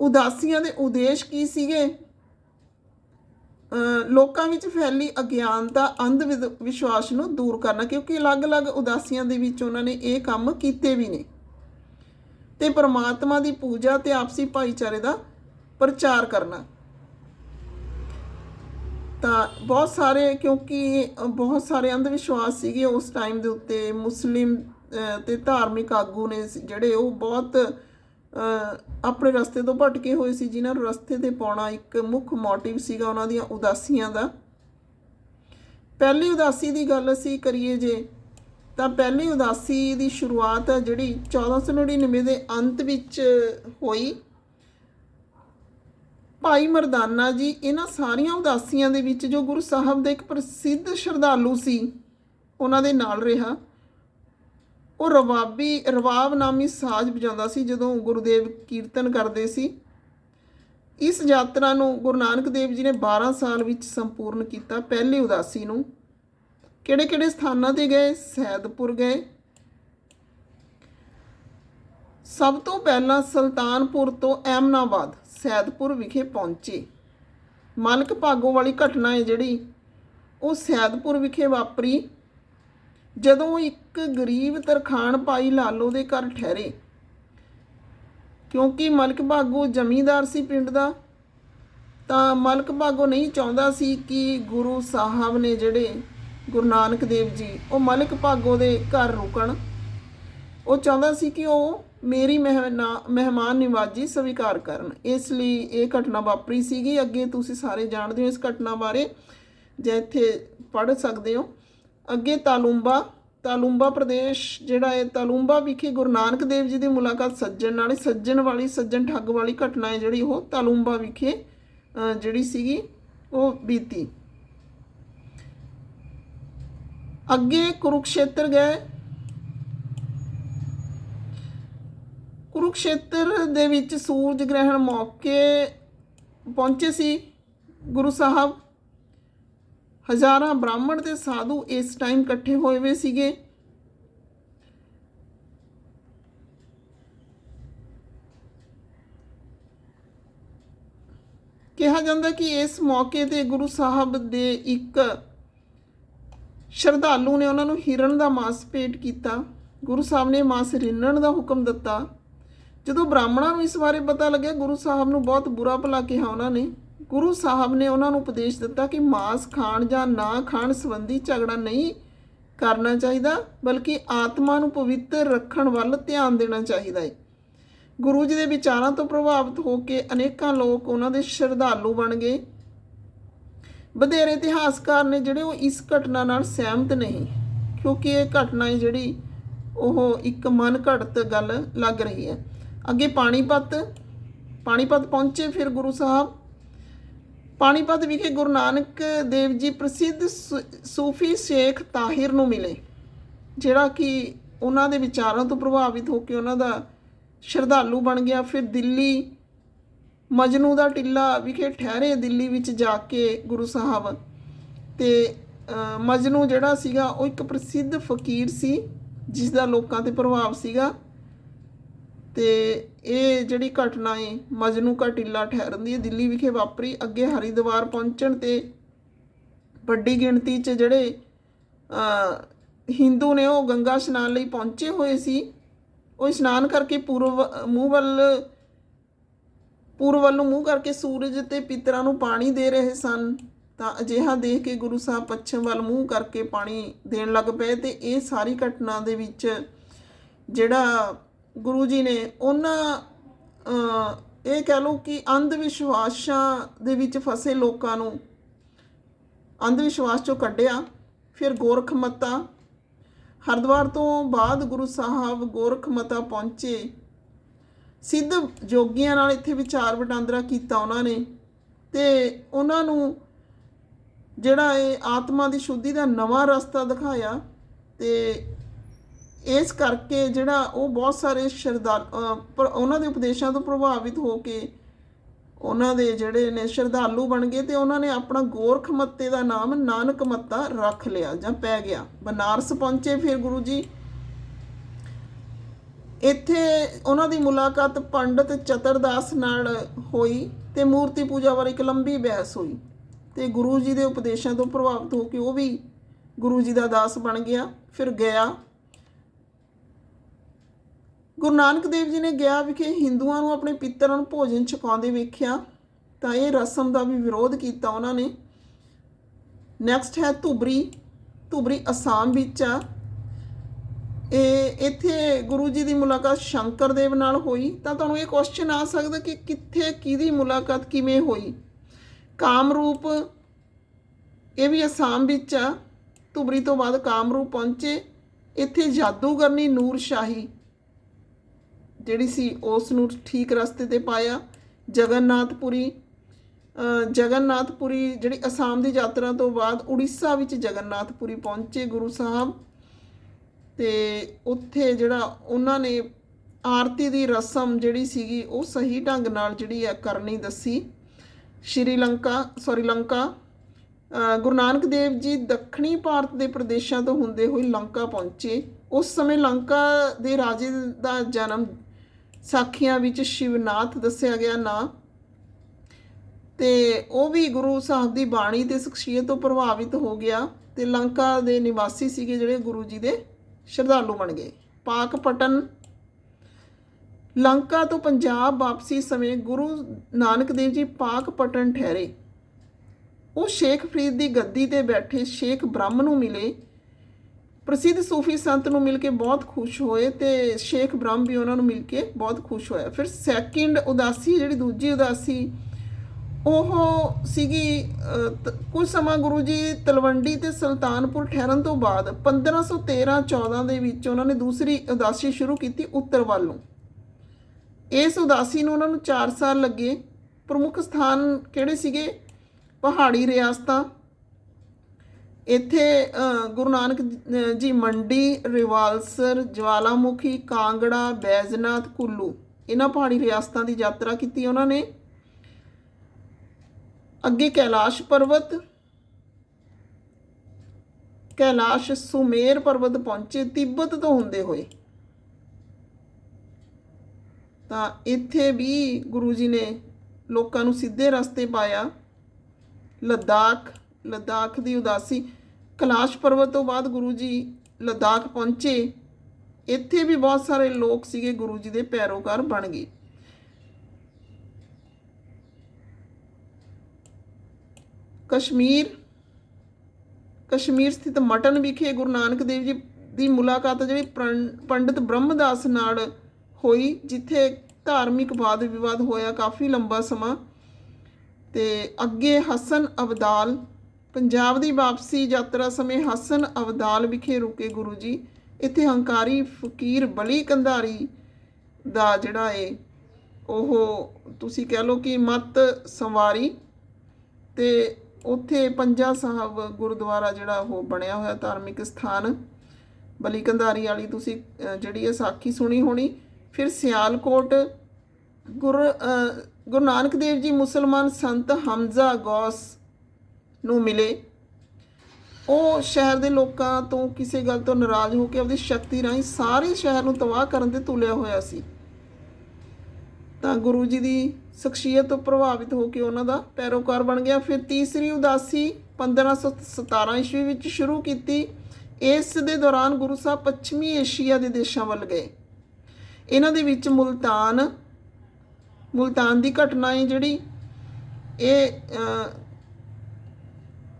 ਉਦਾਸੀਆਂ ਦੇ ਉਦੇਸ਼ ਕੀ ਸੀਗੇ? ਲੋਕਾਂ ਵਿੱਚ ਫੈਲੀ ਅਗਿਆਨਤਾ ਅੰਧ ਵਿਦ- ਵਿਸ਼ਵਾਸ ਨੂੰ ਦੂਰ ਕਰਨਾ ਕਿਉਂਕਿ ਅਲੱਗ-ਅਲੱਗ ਉਦਾਸੀਆਂ ਦੇ ਵਿੱਚ ਉਹਨਾਂ ਨੇ ਇਹ ਕੰਮ ਕੀਤੇ ਵੀ ਨੇ। ਤੇ ਪ੍ਰਮਾਤਮਾ ਦੀ ਪੂਜਾ ਤੇ ਆਪਸੀ ਭਾਈਚਾਰੇ ਦਾ ਪ੍ਰਚਾਰ ਕਰਨਾ। ਤਾਂ ਬਹੁਤ ਸਾਰੇ ਕਿਉਂਕਿ ਬਹੁਤ ਸਾਰੇ ਅੰਧ ਵਿਸ਼ਵਾਸ ਸੀਗੇ ਉਸ ਟਾਈਮ ਦੇ ਉੱਤੇ। ਮੁਸਲਿਮ ਅ, ਤੇ ਧਾਰਮਿਕ ਆਗੂ ਨੇ ਜਿਹੜੇ ਉਹ ਬਹੁਤ ਆਪਣੇ ਰਸਤੇ ਤੋਂ ਭਟਕੇ ਹੋਏ ਸੀ, ਜਿਨ੍ਹਾਂ ਨੂੰ ਰਸਤੇ ਤੇ ਪਾਉਣਾ ਇੱਕ ਮੁੱਖ ਮੋਟਿਵ ਸੀਗਾ ਉਹਨਾਂ ਦੀਆਂ ਉਦਾਸੀਆਂ ਦਾ। ਪਹਿਲੀ ਉਦਾਸੀ ਦੀ ਗੱਲ ਅਸੀਂ ਕਰੀਏ ਜੇ, ਤਾਂ ਪਹਿਲੀ ਉਦਾਸੀ ਦੀ ਸ਼ੁਰੂਆਤ ਆ ਜਿਹੜੀ 1499 ਦੇ ਅੰਤ ਵਿੱਚ ਹੋਈ। ਭਾਈ ਮਰਦਾਨਾ ਜੀ ਇਹਨਾਂ ਸਾਰੀਆਂ ਉਦਾਸੀਆਂ ਦੇ ਵਿੱਚ ਜੋ ਗੁਰੂ ਸਾਹਿਬ ਦੇ ਇੱਕ ਪ੍ਰਸਿੱਧ ਸ਼ਰਧਾਲੂ ਸੀ, ਉਹਨਾਂ ਦੇ ਨਾਲ ਰਿਹਾ। ਉਹ ਰਵਾਬੀ ਰਵਾਬ ਨਾਮੀ ਸਾਜ਼ ਵਜਾਉਂਦਾ ਸੀ ਜਦੋਂ ਗੁਰੂਦੇਵ ਕੀਰਤਨ ਕਰਦੇ ਸੀ। ਇਸ ਯਾਤਰਾ ਨੂੰ ਗੁਰੂ ਨਾਨਕ ਦੇਵ ਜੀ ਨੇ 12 ਸਾਲ ਵਿੱਚ ਸੰਪੂਰਨ ਕੀਤਾ। ਪਹਿਲੀ ਉਦਾਸੀ ਨੂੰ ਕਿਹੜੇ ਕਿਹੜੇ ਸਥਾਨਾਂ ਤੇ ਗਏ? ਸੈਦਪੁਰ ਗਏ। ਸਭ ਤੋਂ ਪਹਿਲਾਂ ਸੁਲਤਾਨਪੁਰ ਤੋਂ ਐਮਨਾਬਾਦ ਸੈਦਪੁਰ ਵਿਖੇ ਪਹੁੰਚੇ। ਮਲਕ ਭਾਗੋ ਵਾਲੀ ਘਟਨਾ ਹੈ ਜਿਹੜੀ ਉਹ ਸੈਦਪੁਰ ਵਿਖੇ ਵਾਪਰੀ। ਜਦੋਂ ਇੱਕ ਗਰੀਬ ਤਰਖਾਣ ਭਾਈ ਲਾਲੋ ਦੇ ਘਰ ਠਹਿਰੇ, ਕਿਉਂਕਿ ਮਲਕ ਭਾਗੋ ਜ਼ਮੀਂਦਾਰ ਸੀ ਪਿੰਡ ਦਾ, ਤਾਂ ਮਲਕ ਭਾਗੋ ਨਹੀਂ ਚਾਹੁੰਦਾ ਸੀ ਕਿ ਗੁਰੂ ਸਾਹਿਬ ਨੇ ਜਿਹੜੇ ਗੁਰੂ ਨਾਨਕ ਦੇਵ ਜੀ, ਉਹ ਮਲਕ ਭਾਗੋ ਦੇ ਘਰ ਰੁਕਣ। ਉਹ ਚਾਹੁੰਦਾ ਸੀ ਕਿ ਉਹ ਮੇਰੀ ਮਹਿਨਾ- ਮਹਿਮਾਨ ਨਿਵਾਜੀ ਸਵੀਕਾਰ ਕਰਨ। ਇਸ ਲਈ ਇਹ ਘਟਨਾ ਵਾਪਰੀ ਸੀਗੀ। ਅੱਗੇ ਤੁਸੀਂ ਸਾਰੇ ਜਾਣਦੇ ਹੋ ਇਸ ਘਟਨਾ ਬਾਰੇ, ਜੇ ਇੱਥੇ ਪੜ੍ਹ ਸਕਦੇ ਹੋ। ਅੱਗੇ ਤਾਲੂੰਬਾ, ਤਾਲੁੰਬਾ ਪ੍ਰਦੇਸ਼ ਜਿਹੜਾ ਹੈ, ਤਾਲੂੰਬਾ ਵਿਖੇ ਗੁਰੂ ਨਾਨਕ ਦੇਵ ਜੀ ਦੀ ਮੁਲਾਕਾਤ ਸੱਜਣ ਨਾਲ ਸੱਜਣ ਵਾਲੀ, ਸੱਜਣ ਠੱਗ ਵਾਲੀ ਘਟਨਾ ਹੈ ਜਿਹੜੀ ਉਹ ਤਾਲੂੰਬਾ ਵਿਖੇ ਜਿਹੜੀ ਸੀਗੀ, ਉਹ ਬੀਤੀ। ਅੱਗੇ ਕੁਰੂਕਸ਼ੇਤਰ ਗਏ। ਕੁਰੂਕਸ਼ੇਤਰ ਦੇ ਵਿੱਚ ਸੂਰਜ ਗ੍ਰਹਿਣ ਮੌਕੇ ਪਹੁੰਚੇ ਸੀ ਗੁਰੂ ਸਾਹਿਬ। ਹਜ਼ਾਰਾਂ ਬ੍ਰਾਹਮਣ ਤੇ ਸਾਧੂ ਇਸ ਟਾਈਮ ਇਕੱਠੇ ਹੋਏ ਹੋਏ ਸੀਗੇ। ਕਿਹਾ ਜਾਂਦਾ ਕਿ ਇਸ ਮੌਕੇ ਤੇ ਗੁਰੂ ਸਾਹਿਬ ਦੇ ਇੱਕ ਸ਼ਰਧਾਲੂ ਨੇ ਉਹਨਾਂ ਨੂੰ ਹਿਰਨ ਦਾ ਮਾਸ ਭੇਟ ਕੀਤਾ। ਗੁਰੂ ਸਾਹਿਬ ਨੇ ਮਾਸ ਰਿੰਨਣ ਦਾ ਹੁਕਮ ਦਿੱਤਾ। ਜਦੋਂ ਬ੍ਰਾਹਮਣਾਂ ਨੂੰ ਇਸ ਬਾਰੇ ਪਤਾ ਲੱਗਿਆ, ਗੁਰੂ ਸਾਹਿਬ ਨੂੰ ਬਹੁਤ ਬੁਰਾ ਭਲਾ ਕਿਹਾ ਉਹਨਾਂ ਨੇ। ਗੁਰੂ ਸਾਹਿਬ ਨੇ ਉਹਨਾਂ ਨੂੰ ਉਪਦੇਸ਼ ਦਿੱਤਾ ਕਿ ਮਾਸ ਖਾਣ ਜਾਂ ਨਾ ਖਾਣ ਸੰਬੰਧੀ ਝਗੜਾ ਨਹੀਂ ਕਰਨਾ ਚਾਹੀਦਾ, ਬਲਕਿ ਆਤਮਾ ਨੂੰ ਪਵਿੱਤਰ ਰੱਖਣ ਵੱਲ ਧਿਆਨ ਦੇਣਾ ਚਾਹੀਦਾ ਹੈ ਗੁਰੂ ਜੀ ਦੇ ਵਿਚਾਰਾਂ ਤੋਂ ਪ੍ਰਭਾਵਿਤ ਹੋ ਕੇ ਅਨੇਕਾਂ ਲੋਕ ਉਹਨਾਂ ਦੇ ਸ਼ਰਧਾਲੂ ਬਣ ਗਏ। ਵਧੇਰੇ ਇਤਿਹਾਸਕਾਰ ਨੇ ਜਿਹੜੇ ਉਹ ਇਸ ਘਟਨਾ ਨਾਲ ਸਹਿਮਤ ਨਹੀਂ, ਕਿਉਂਕਿ ਇਹ ਘਟਨਾ ਹੈ ਜਿਹੜੀ ਉਹ ਇੱਕ ਮਨ ਘੜਤ ਗੱਲ ਲੱਗ ਰਹੀ ਹੈ। ਅੱਗੇ ਪਾਣੀਪਤ ਪਾਣੀਪਤ ਪਹੁੰਚੇ ਫਿਰ ਗੁਰੂ ਸਾਹਿਬ। ਪਾਣੀਪਤ ਵਿਖੇ ਗੁਰੂ ਨਾਨਕ ਦੇਵ ਜੀ ਪ੍ਰਸਿੱਧ ਸੂ- ਸੂਫੀ ਸ਼ੇਖ ਤਾਹਿਰ ਨੂੰ ਮਿਲੇ ਜਿਹੜਾ ਕਿ ਉਹਨਾਂ ਦੇ ਵਿਚਾਰਾਂ ਤੋਂ ਪ੍ਰਭਾਵਿਤ ਹੋ ਕੇ ਉਹਨਾਂ ਦਾ ਸ਼ਰਧਾਲੂ ਬਣ ਗਿਆ। ਫਿਰ ਦਿੱਲੀ ਮਜਨੂ ਦਾ ਟਿੱਲਾ ਵਿਖੇ ਠਹਿਰੇ ਦਿੱਲੀ ਵਿੱਚ ਜਾ ਕੇ ਗੁਰੂ ਸਾਹਿਬ। ਤੇ ਅ, ਮਜਨੂ ਜਿਹੜਾ ਸੀਗਾ ਉਹ ਇੱਕ ਪ੍ਰਸਿੱਧ ਫਕੀਰ ਸੀ ਜਿਸ ਦਾ ਲੋਕਾਂ ਤੇ ਪ੍ਰਭਾਵ ਸੀਗਾ। ਤੇ ਇਹ ਜਿਹੜੀ ਘਟਨਾ ਹੈ ਮਜਨੂ ਦਾ ਟਿੱਲਾ ਠਹਿਰਨ ਦੀ ਦਿੱਲੀ ਵਿਖੇ ਵਾਪਰੀ, ਅੱਗੇ ਹਰਿਦੁਆਰ ਪਹੁੰਚਣ ਤੇ ਵੱਡੀ ਗਿਣਤੀ 'ਚ ਜਿਹੜੇ ਹਿੰਦੂ ਨੇ ਉਹ ਗੰਗਾ ਇਸ਼ਨਾਨ ਲਈ ਪਹੁੰਚੇ ਹੋਏ ਸੀ। ਉਹ ਇਸ਼ਨਾਨ ਕਰਕੇ ਪੂਰਵ, ਮੂੰਹ ਵੱਲ ਪੂਰਬ ਵੱਲ ਨੂੰ ਮੂੰਹ ਕਰਕੇ ਸੂਰਜ ਤੇ ਪਿਤਰਾਂ ਨੂੰ ਪਾਣੀ ਦੇ ਰਹੇ ਸਨ। ਤਾਂ ਅਜਿਹਾ ਦੇਖ ਕੇ ਗੁਰੂ ਸਾਹਿਬ ਪੱਛਮ ਵੱਲ ਮੂੰਹ ਕਰਕੇ ਪਾਣੀ ਦੇਣ ਲੱਗ ਪਏ ਤੇ ਇਹ ਸਾਰੀ ਘਟਨਾ ਦੇ ਵਿੱਚ ਜਿਹੜਾ ਗੁਰੂ ਜੀ ਨੇ ਉਹਨਾਂ ਇਹ ਕਹਿ ਲਓ ਕਿ ਅੰਧ ਵਿਸ਼ਵਾਸਾਂ ਦੇ ਵਿੱਚ ਫਸੇ ਲੋਕਾਂ ਨੂੰ ਅੰਧ ਵਿਸ਼ਵਾਸ ਚੋਂ ਕੱਢਿਆ, ਫਿਰ ਗੋਰਖ ਗੋਰਖਮਤਾ ਹਰਿਦੁਆਰ ਤੋਂ ਬਾਅਦ ਗੁਰੂ ਸਾਹਿਬ ਗੋਰਖ ਮਤਾ ਪਹੁੰਚੇ। ਸਿੱਧ ਜੋਗੀਆਂ ਨਾਲ ਇੱਥੇ ਵਿਚਾਰ ਵਟਾਂਦਰਾ ਕੀਤਾ ਉਹਨਾਂ ਨੇ ਤੇ ਉਹਨਾਂ ਨੂੰ ਜਿਹੜਾ ਇਹ ਆਤਮਾ ਦੀ ਸ਼ੁੱਧੀ ਦਾ ਨਵਾਂ ਰਸਤਾ ਦਿਖਾਇਆ ਤੇ ਇਸ ਕਰਕੇ ਜਿਹੜਾ ਉਹ ਬਹੁਤ ਸਾਰੇ ਸ਼ਰਧਾਲ ਪਰ ਉਹਨਾਂ ਦੇ ਉਪਦੇਸ਼ਾਂ ਤੋਂ ਪ੍ਰਭਾਵਿਤ ਹੋ ਕੇ ਉਹਨਾਂ ਦੇ ਜਿਹੜੇ ਨੇ ਸ਼ਰਧਾਲੂ ਬਣ ਗਏ ਤੇ ਉਹਨਾਂ ਨੇ ਆਪਣਾ ਗੋਰਖ ਮੱਤੇ ਦਾ ਨਾਮ ਨਾਨਕ ਮੱਤਾ ਰੱਖ ਲਿਆ ਜਾਂ ਪੈ ਗਿਆ। ਬਨਾਰਸ ਪਹੁੰਚੇ ਫਿਰ ਗੁਰੂ ਜੀ। ਇੱਥੇ ਉਹਨਾਂ ਦੀ ਮੁਲਾਕਾਤ ਪੰਡਤ ਚਤਰਦਾਸ ਨਾਲ ਹੋਈ ਤੇ ਮੂਰਤੀ ਪੂਜਾ ਬਾਰੇ ਇੱਕ ਲੰਬੀ ਬਹਿਸ ਹੋਈ ਤੇ ਗੁਰੂ ਜੀ ਦੇ ਉਪਦੇਸ਼ਾਂ ਤੋਂ ਪ੍ਰਭਾਵਿਤ ਹੋ ਕੇ ਉਹ ਵੀ ਗੁਰੂ ਜੀ ਦਾ ਦਾਸ ਬਣ ਗਿਆ, ਫਿਰ ਗਿਆ। ਗੁਰੂ ਨਾਨਕ ਦੇਵ ਜੀ ਨੇ ਗਿਆ ਵਿਖੇ ਹਿੰਦੂਆਂ ਨੂੰ ਆਪਣੇ ਪਿੱਤਰਾਂ ਨੂੰ ਭੋਜਨ ਛਕਾਉਂਦੇ ਵੇਖਿਆ, ਤਾਂ ਇਹ ਰਸਮ ਦਾ ਵੀ ਵਿਰੋਧ ਕੀਤਾ ਉਹਨਾਂ ਨੇ। ਨੈਕਸਟ ਹੈ ਧੁਬਰੀ ਧੁਬਰੀ ਅਸਾਮ ਵਿੱਚ ਆ। ਇਹ ਇੱਥੇ ਗੁਰੂ ਜੀ ਦੀ ਮੁਲਾਕਾਤ ਸ਼ੰਕਰ ਦੇਵ ਨਾਲ ਹੋਈ, ਤਾਂ ਤੁਹਾਨੂੰ ਇਹ ਕੁਐਸਚਨ ਆ ਸਕਦਾ ਕਿ ਕਿੱਥੇ, ਕਿਹਦੀ ਮੁਲਾਕਾਤ ਕਿਵੇਂ ਹੋਈ? ਕਾਮਰੂਪ, ਇਹ ਵੀ ਅਸਾਮ ਵਿੱਚ ਆ। ਧੁਬਰੀ ਤੋਂ ਬਾਅਦ ਕਾਮਰੂਪ ਪਹੁੰਚੇ। ਇੱਥੇ ਜਾਦੂਗਰਨੀ ਨੂਰ ਸ਼ਾਹੀ ਜਿਹੜੀ ਸੀ, ਉਸ ਨੂੰ ਠੀਕ ਰਸਤੇ ਤੇ ਪਾਇਆ। ਜਗਨਨਾਥਪੁਰੀ ਜਗਨਨਾਥਪੁਰੀ ਜਿਹੜੀ ਅਸਾਮ ਦੀ ਯਾਤਰਾ ਤੋਂ ਬਾਅਦ ਉੜੀਸਾ ਵਿੱਚ ਜਗਨਨਾਥਪੁਰੀ ਪਹੁੰਚੇ ਗੁਰੂ ਸਾਹਿਬ। ਤੇ ਉੱਥੇ ਜਿਹੜਾ ਉਹਨਾਂ ਨੇ ਆਰਤੀ ਦੀ ਰਸਮ ਜਿਹੜੀ ਸੀਗੀ, ਉਹ ਸਹੀ ਢੰਗ ਨਾਲ ਜਿਹੜੀ ਹੈ ਕਰਨੀ ਦੱਸੀ। ਸ਼੍ਰੀਲੰਕਾ ਸੌਰੀ ਲੰਕਾ। ਗੁਰੂ ਨਾਨਕ ਦੇਵ ਜੀ ਦੱਖਣੀ ਭਾਰਤ ਦੇ ਪ੍ਰਦੇਸ਼ਾਂ ਤੋਂ ਹੁੰਦੇ ਹੋਏ ਲੰਕਾ ਪਹੁੰਚੇ। ਉਸ ਸਮੇਂ ਲੰਕਾ ਦੇ ਰਾਜੇ ਦਾ ਜਨਮ ਸਾਖੀਆਂ ਵਿੱਚ ਸ਼ਿਵਨਾਥ ਦੱਸਿਆ ਗਿਆ ਨਾਂ। ਤੇ ਉਹ ਵੀ ਗੁਰੂ ਸਾਹਿਬ ਦੀ ਬਾਣੀ ਤੇ ਸ਼ਖਸੀਅਤ ਤੋਂ ਪ੍ਰਭਾਵਿਤ ਹੋ ਗਿਆ ਤੇ ਲੰਕਾ ਦੇ ਨਿਵਾਸੀ ਸੀਗੇ ਜਿਹੜੇ ਗੁਰੂ ਜੀ ਦੇ ਸ਼ਰਧਾਲੂ ਬਣ ਗਏ। ਪਾਕਪਟਨ ਲੰਕਾ ਤੋਂ ਪੰਜਾਬ ਵਾਪਸੀ ਸਮੇਂ ਗੁਰੂ ਨਾਨਕ ਦੇਵ ਜੀ ਪਾਕਪਟਨ ਠਹਿਰੇ। ਉਹ ਸ਼ੇਖ ਫਰੀਦ ਦੀ ਗੱਦੀ ਤੇ ਬੈਠੇ ਸ਼ੇਖ ਬ੍ਰਹਮ ਨੂੰ ਮਿਲੇ ਪ੍ਰਸਿੱਧ ਸੂਫੀ ਸੰਤ ਨੂੰ ਮਿਲ ਕੇ ਬਹੁਤ ਖੁਸ਼ ਹੋਏ ਤੇ ਸ਼ੇਖ ਬ੍ਰਹਮ ਵੀ ਉਹਨਾਂ ਨੂੰ ਮਿਲ ਕੇ ਬਹੁਤ ਖੁਸ਼ ਹੋਇਆ। ਫਿਰ ਸੈਕਿੰਡ ਉਦਾਸੀ, ਜਿਹੜੀ ਦੂਜੀ ਉਦਾਸੀ, ਉਹ ਸੀਗੀ ਕੁਝ ਸਮਾਂ ਗੁਰੂ ਜੀ ਤਲਵੰਡੀ ਤੇ ਸੁਲਤਾਨਪੁਰ ਠਹਿਰਨ ਤੋਂ ਬਾਅਦ 1513 14 ਦੇ ਵਿੱਚ ਉਹਨਾਂ ਨੇ ਦੂਸਰੀ ਉਦਾਸੀ ਸ਼ੁਰੂ ਕੀਤੀ ਉੱਤਰ ਵੱਲ। ਨੂੰ ਇਸ ਉਦਾਸੀ ਨੂੰ ਉਹਨਾਂ ਨੂੰ 4 ਸਾਲ ਲੱਗੇ। ਪ੍ਰਮੁੱਖ ਸਥਾਨ ਕਿਹੜੇ ਸੀਗੇ? ਪਹਾੜੀ ਰਿਆਸਤਾਂ ਇੱਥੇ ਗੁਰੂ ਨਾਨਕ ਜੀ ਮੰਡੀ, ਰਿਵਾਲਸਰ, ਜਵਾਲਾਮੁਖੀ, ਕਾਂਗੜਾ, ਬੈਜਨਾਥ, ਕੁੱਲੂ। ਇਹਨਾਂ ਪਹਾੜੀ ਰਿਆਸਤਾਂ ਦੀ ਯਾਤਰਾ ਕੀਤੀ ਉਹਨਾਂ ਨੇ। ਅੱਗੇ ਕੈਲਾਸ਼ ਪਰਬਤ, ਕੈਲਾਸ਼ ਸੁਮੇਰ ਪਰਬਤ ਪਹੁੰਚੇ ਤਿੱਬਤ ਤੋਂ ਹੁੰਦੇ ਹੋਏ। ਤਾਂ ਇੱਥੇ ਵੀ ਗੁਰੂ ਜੀ ਨੇ ਲੋਕਾਂ ਨੂੰ ਸਿੱਧੇ ਰਸਤੇ ਪਾਇਆ। ਲੱਦਾਖ ਲੱਦਾਖ ਦੀ ਉਦਾਸੀ। ਕੈਲਾਸ਼ ਪਰਬਤ ਤੋਂ ਬਾਅਦ ਗੁਰੂ ਜੀ ਲਦਾਖ ਪਹੁੰਚੇ। ਇੱਥੇ ਵੀ ਬਹੁਤ ਸਾਰੇ ਲੋਕ ਸੀਗੇ, ਗੁਰੂ ਜੀ ਦੇ ਪੈਰੋਕਾਰ ਬਣ ਗਏ। ਕਸ਼ਮੀਰ ਕਸ਼ਮੀਰ ਸਥਿਤ ਮਟਨ ਵਿਖੇ ਗੁਰੂ ਨਾਨਕ ਦੇਵ ਜੀ ਦੀ ਮੁਲਾਕਾਤ ਜਿਹੜੀ ਪ੍ਰਣ- ਪੰਡਿਤ ਬ੍ਰਹਮਦਾਸ ਨਾਲ ਹੋਈ, ਜਿੱਥੇ ਧਾਰਮਿਕ ਵਾਦ ਵਿਵਾਦ ਹੋਇਆ ਕਾਫੀ ਲੰਬਾ ਸਮਾਂ। ਤੇ ਅੱਗੇ ਹਸਨ ਅਬਦਾਲ ਪੰਜਾਬ ਦੀ ਵਾਪਸੀ ਯਾਤਰਾ ਸਮੇਂ ਹਸਨ ਅਵਦਾਲ ਵਿਖੇ ਰੁਕੇ ਗੁਰੂ ਜੀ ਇੱਥੇ ਹੰਕਾਰੀ ਫਕੀਰ ਬਲੀ ਕੰਧਾਰੀ ਦਾ ਜਿਹੜਾ ਏ, ਉਹ ਤੁਸੀਂ ਕਹਿ ਲਓ ਕਿ ਮਤ ਸੰਵਾਰੀ ਤੇ ਉੱਥੇ ਪੰਜਾ ਸਾਹਿਬ ਗੁਰਦੁਆਰਾ ਜਿਹੜਾ ਉਹ ਬਣਿਆ ਹੋਇਆ ਧਾਰਮਿਕ ਸਥਾਨ। ਬਲੀ ਕੰਧਾਰੀ ਵਾਲੀ ਤੁਸੀਂ ਜਿਹੜੀ ਇਹ ਸਾਖੀ ਸੁਣੀ ਹੋਣੀ। ਫਿਰ ਸਿਆਲਕੋਟ, ਗੁਰ ਗੁਰੂ ਨਾਨਕ ਦੇਵ ਜੀ ਮੁਸਲਮਾਨ ਸੰਤ ਹਮਜ਼ਾ ਗੌਸ ਨੂੰ ਮਿਲੇ। ਉਹ ਸ਼ਹਿਰ ਦੇ ਲੋਕਾਂ ਤੋਂ ਕਿਸੇ ਗੱਲ ਤੋਂ ਨਾਰਾਜ਼ ਹੋ ਕੇ ਆਪਣੀ ਸ਼ਕਤੀ ਰਾਹੀਂ ਸਾਰੇ ਸ਼ਹਿਰ ਨੂੰ ਤਬਾਹ ਕਰਨ ਤੇ ਤੁਲਿਆ ਹੋਇਆ ਸੀ। ਤਾਂ ਗੁਰੂ ਜੀ ਦੀ ਸ਼ਖਸੀਅਤ ਤੋਂ ਪ੍ਰਭਾਵਿਤ ਹੋ ਕੇ ਉਹਨਾਂ ਦਾ ਪੈਰੋਕਾਰ ਬਣ ਗਿਆ। ਫਿਰ ਤੀਸਰੀ ਉਦਾਸੀ 1517 ਈਸਵੀ ਵਿੱਚ ਸ਼ੁਰੂ ਕੀਤੀ। ਇਸ ਦੇ ਦੌਰਾਨ ਗੁਰੂ ਸਾਹਿਬ ਪੱਛਮੀ ਏਸ਼ੀਆ ਦੇ ਦੇਸ਼ਾਂ ਵੱਲ ਗਏ। ਇਹਨਾਂ ਦੇ ਵਿੱਚ ਮੁਲਤਾਨ ਮੁਲਤਾਨ ਦੀ ਘਟਨਾ ਹੈ ਜਿਹੜੀ ਇਹ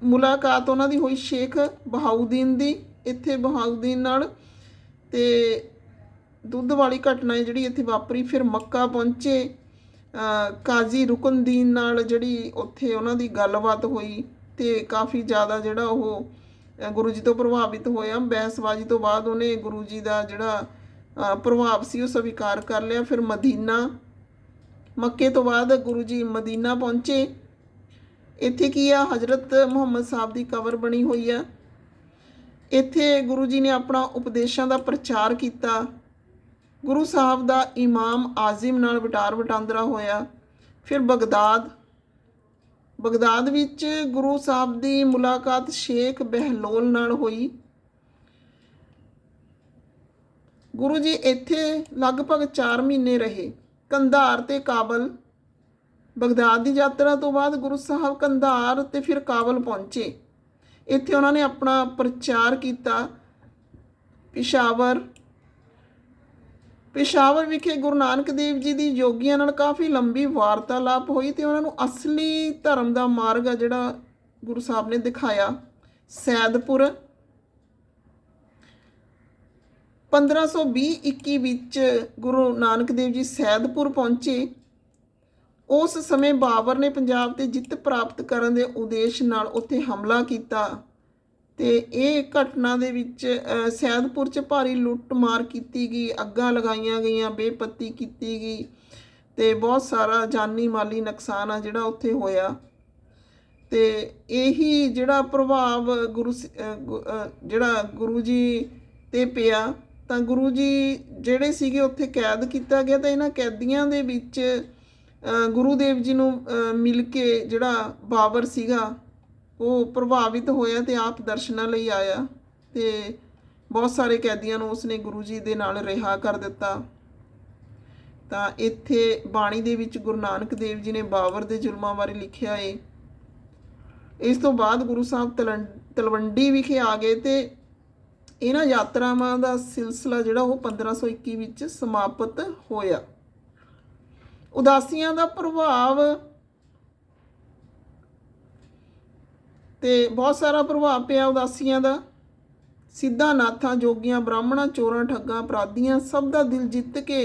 ਮੁਲਾਕਾਤ ਉਹਨਾਂ ਦੀ ਹੋਈ ਸ਼ੇਖ ਬਹਾਉਦੀਨ ਦੀ, ਇੱਥੇ ਬਹਾਉਦੀਨ ਨਾਲ ਤੇ ਦੁੱਧ ਵਾਲੀ ਘਟਨਾ ਜਿਹੜੀ ਇੱਥੇ ਵਾਪਰੀ, ਫਿਰ ਮੱਕਾ ਪਹੁੰਚੇ ਕਾਜ਼ੀ ਰੁਕਨਦੀਨ ਨਾਲ ਜਿਹੜੀ ਉੱਥੇ ਉਹਨਾਂ ਦੀ ਗੱਲਬਾਤ ਹੋਈ ਤੇ ਕਾਫੀ ਜ਼ਿਆਦਾ ਜਿਹੜਾ ਉਹ ਗੁਰੂ ਜੀ ਤੋਂ ਪ੍ਰਭਾਵਿਤ ਹੋਇਆ। ਬਹਿਸਬਾਜ਼ੀ ਤੋਂ ਬਾਅਦ ਉਹਨੇ ਗੁਰੂ ਜੀ ਦਾ ਜਿਹੜਾ ਪ੍ਰਭਾਵ ਸੀ ਉਹ ਸਵੀਕਾਰ ਕਰ ਲਿਆ। ਫਿਰ ਮਦੀਨਾ, ਮੱਕੇ ਤੋਂ ਬਾਅਦ ਗੁਰੂ ਜੀ ਮਦੀਨਾ ਪਹੁੰਚੇ। ਇੱਥੇ ਕੀ ਆ? ਹਜ਼ਰਤ ਮੁਹੰਮਦ ਸਾਹਿਬ ਦੀ ਕਬਰ ਬਣੀ ਹੋਈ ਆ। ਇੱਥੇ ਗੁਰੂ ਜੀ ਨੇ ਆਪਣਾ ਉਪਦੇਸ਼ਾਂ ਦਾ ਪ੍ਰਚਾਰ ਕੀਤਾ। ਗੁਰੂ ਸਾਹਿਬ ਦਾ ਇਮਾਮ ਆਜ਼ਮ ਨਾਲ ਵਟਾਰ ਵਟਾਂਦਰਾ ਹੋਇਆ। ਫਿਰ ਬਗਦਾਦ। ਬਗਦਾਦ ਵਿੱਚ ਗੁਰੂ ਸਾਹਿਬ ਦੀ ਮੁਲਾਕਾਤ ਸ਼ੇਖ ਬਹਿਲੋਲ ਨਾਲ ਹੋਈ। ਗੁਰੂ ਜੀ ਇੱਥੇ ਲਗਭਗ 4 ਮਹੀਨੇ ਰਹੇ। ਕੰਧਾਰ ਤੇ ਕਾਬਲ ਬਗਦਾਦ ਦੀ ਯਾਤਰਾ ਤੋਂ ਬਾਅਦ ਗੁਰੂ ਸਾਹਿਬ ਕੰਧਾਰ ਤੇ ਫਿਰ ਕਾਬਲ ਪਹੁੰਚੇ। ਇੱਥੇ ਉਹਨਾਂ ਨੇ ਆਪਣਾ ਪ੍ਰਚਾਰ ਕੀਤਾ। ਪਿਸ਼ਾਵਰ ਪਿਸ਼ਾਵਰ ਵਿਖੇ ਗੁਰੂ ਨਾਨਕ ਦੇਵ ਜੀ ਦੀ ਯੋਗੀਆਂ ਨਾਲ ਕਾਫੀ ਲੰਬੀ ਵਾਰਤਾਲਾਪ ਹੋਈ ਤੇ ਉਹਨਾਂ ਨੂੰ ਅਸਲੀ ਧਰਮ ਦਾ ਮਾਰਗ ਆ ਜਿਹੜਾ ਗੁਰੂ ਸਾਹਿਬ ਨੇ ਦਿਖਾਇਆ। ਸੈਦਪੁਰ 1520-21 ਵਿੱਚ ਗੁਰੂ ਨਾਨਕ ਦੇਵ ਜੀ ਸੈਦਪੁਰ ਪਹੁੰਚੇ। ਉਸ ਸਮੇਂ ਬਾਬਰ ਨੇ ਪੰਜਾਬ ਤੇ ਜਿੱਤ ਪ੍ਰਾਪਤ ਕਰਨ ਦੇ ਉਦੇਸ਼ ਨਾਲ ਉੱਥੇ ਹਮਲਾ ਕੀਤਾ ਤੇ ਇਹ ਘਟਨਾ ਦੇ ਵਿੱਚ ਸੈਦਪੁਰ 'ਚ ਭਾਰੀ ਲੁੱਟ-ਮਾਰ ਕੀਤੀ ਗਈ, ਅੱਗਾਂ ਲਗਾਈਆਂ ਗਈਆਂ, ਬੇਪੱਤੀ ਕੀਤੀ ਗਈ ਤੇ ਬਹੁਤ ਸਾਰਾ ਜਾਨੀ ਮਾਲੀ ਨੁਕਸਾਨ ਆ ਜਿਹੜਾ ਉੱਥੇ ਹੋਇਆ। ਤੇ ਇਹੀ ਜਿਹੜਾ ਪ੍ਰਭਾਵ ਗੁਰੂ ਸ- ਗੁ- ਜਿਹੜਾ ਗੁਰੂ ਜੀ ਤੇ ਪਿਆ, ਤਾਂ ਗੁਰੂ ਜੀ ਜਿਹੜੇ ਸੀਗੇ ਉੱਥੇ ਕੈਦ ਕੀਤਾ ਗਿਆ, ਤਾਂ ਇਹਨਾਂ ਕੈਦੀਆਂ ਦੇ ਵਿੱਚ ਗੁਰੂ ਦੇਵ ਜੀ ਨੂੰ ਮਿਲ ਕੇ ਜਿਹੜਾ ਬਾਬਰ ਸੀਗਾ, ਉਹ ਪ੍ਰਭਾਵਿਤ ਹੋਇਆ ਤੇ ਆਪ ਦਰਸ਼ਨਾਂ ਲਈ ਆਇਆ ਤੇ ਬਹੁਤ ਸਾਰੇ ਕੈਦੀਆਂ ਨੂੰ ਉਸਨੇ ਗੁਰੂ ਜੀ ਦੇ ਨਾਲ ਰਿਹਾ ਕਰ ਦਿੱਤਾ। ਤਾਂ ਇੱਥੇ ਬਾਣੀ ਦੇ ਵਿੱਚ ਗੁਰੂ ਨਾਨਕ ਦੇਵ ਜੀ ਨੇ ਬਾਬਰ ਦੇ ਜ਼ੁਲਮਾਂ ਬਾਰੇ ਲਿਖਿਆ ਏ। ਇਸ ਤੋਂ ਬਾਅਦ ਗੁਰੂ ਸਾਹਿਬ ਤਲੰ- ਤਲਵੰਡੀ ਵਿਖੇ ਆ ਗਏ ਤੇ ਇਹਨਾਂ ਯਾਤਰਾਵਾਂ ਦਾ ਸਿਲਸਿਲਾ ਜਿਹੜਾ ਉਹ 1521 ਵਿੱਚ ਸਮਾਪਤ ਹੋਇਆ। ਉਦਾਸੀਆਂ ਦਾ ਪ੍ਰਭਾਵ ਤੇ ਬਹੁਤ ਸਾਰਾ ਪ੍ਰਭਾਵ ਪਿਆ ਉਦਾਸੀਆਂ ਦਾ। ਸਿੱਧਾ ਨਾਥਾਂ, ਜੋਗੀਆਂ, ਬ੍ਰਾਹਮਣਾਂ, ਚੋਰਾਂ, ਠੱਗਾਂ, ਅਪਰਾਧੀਆਂ, ਸਭ ਦਾ ਦਿਲ ਜਿੱਤ ਕੇ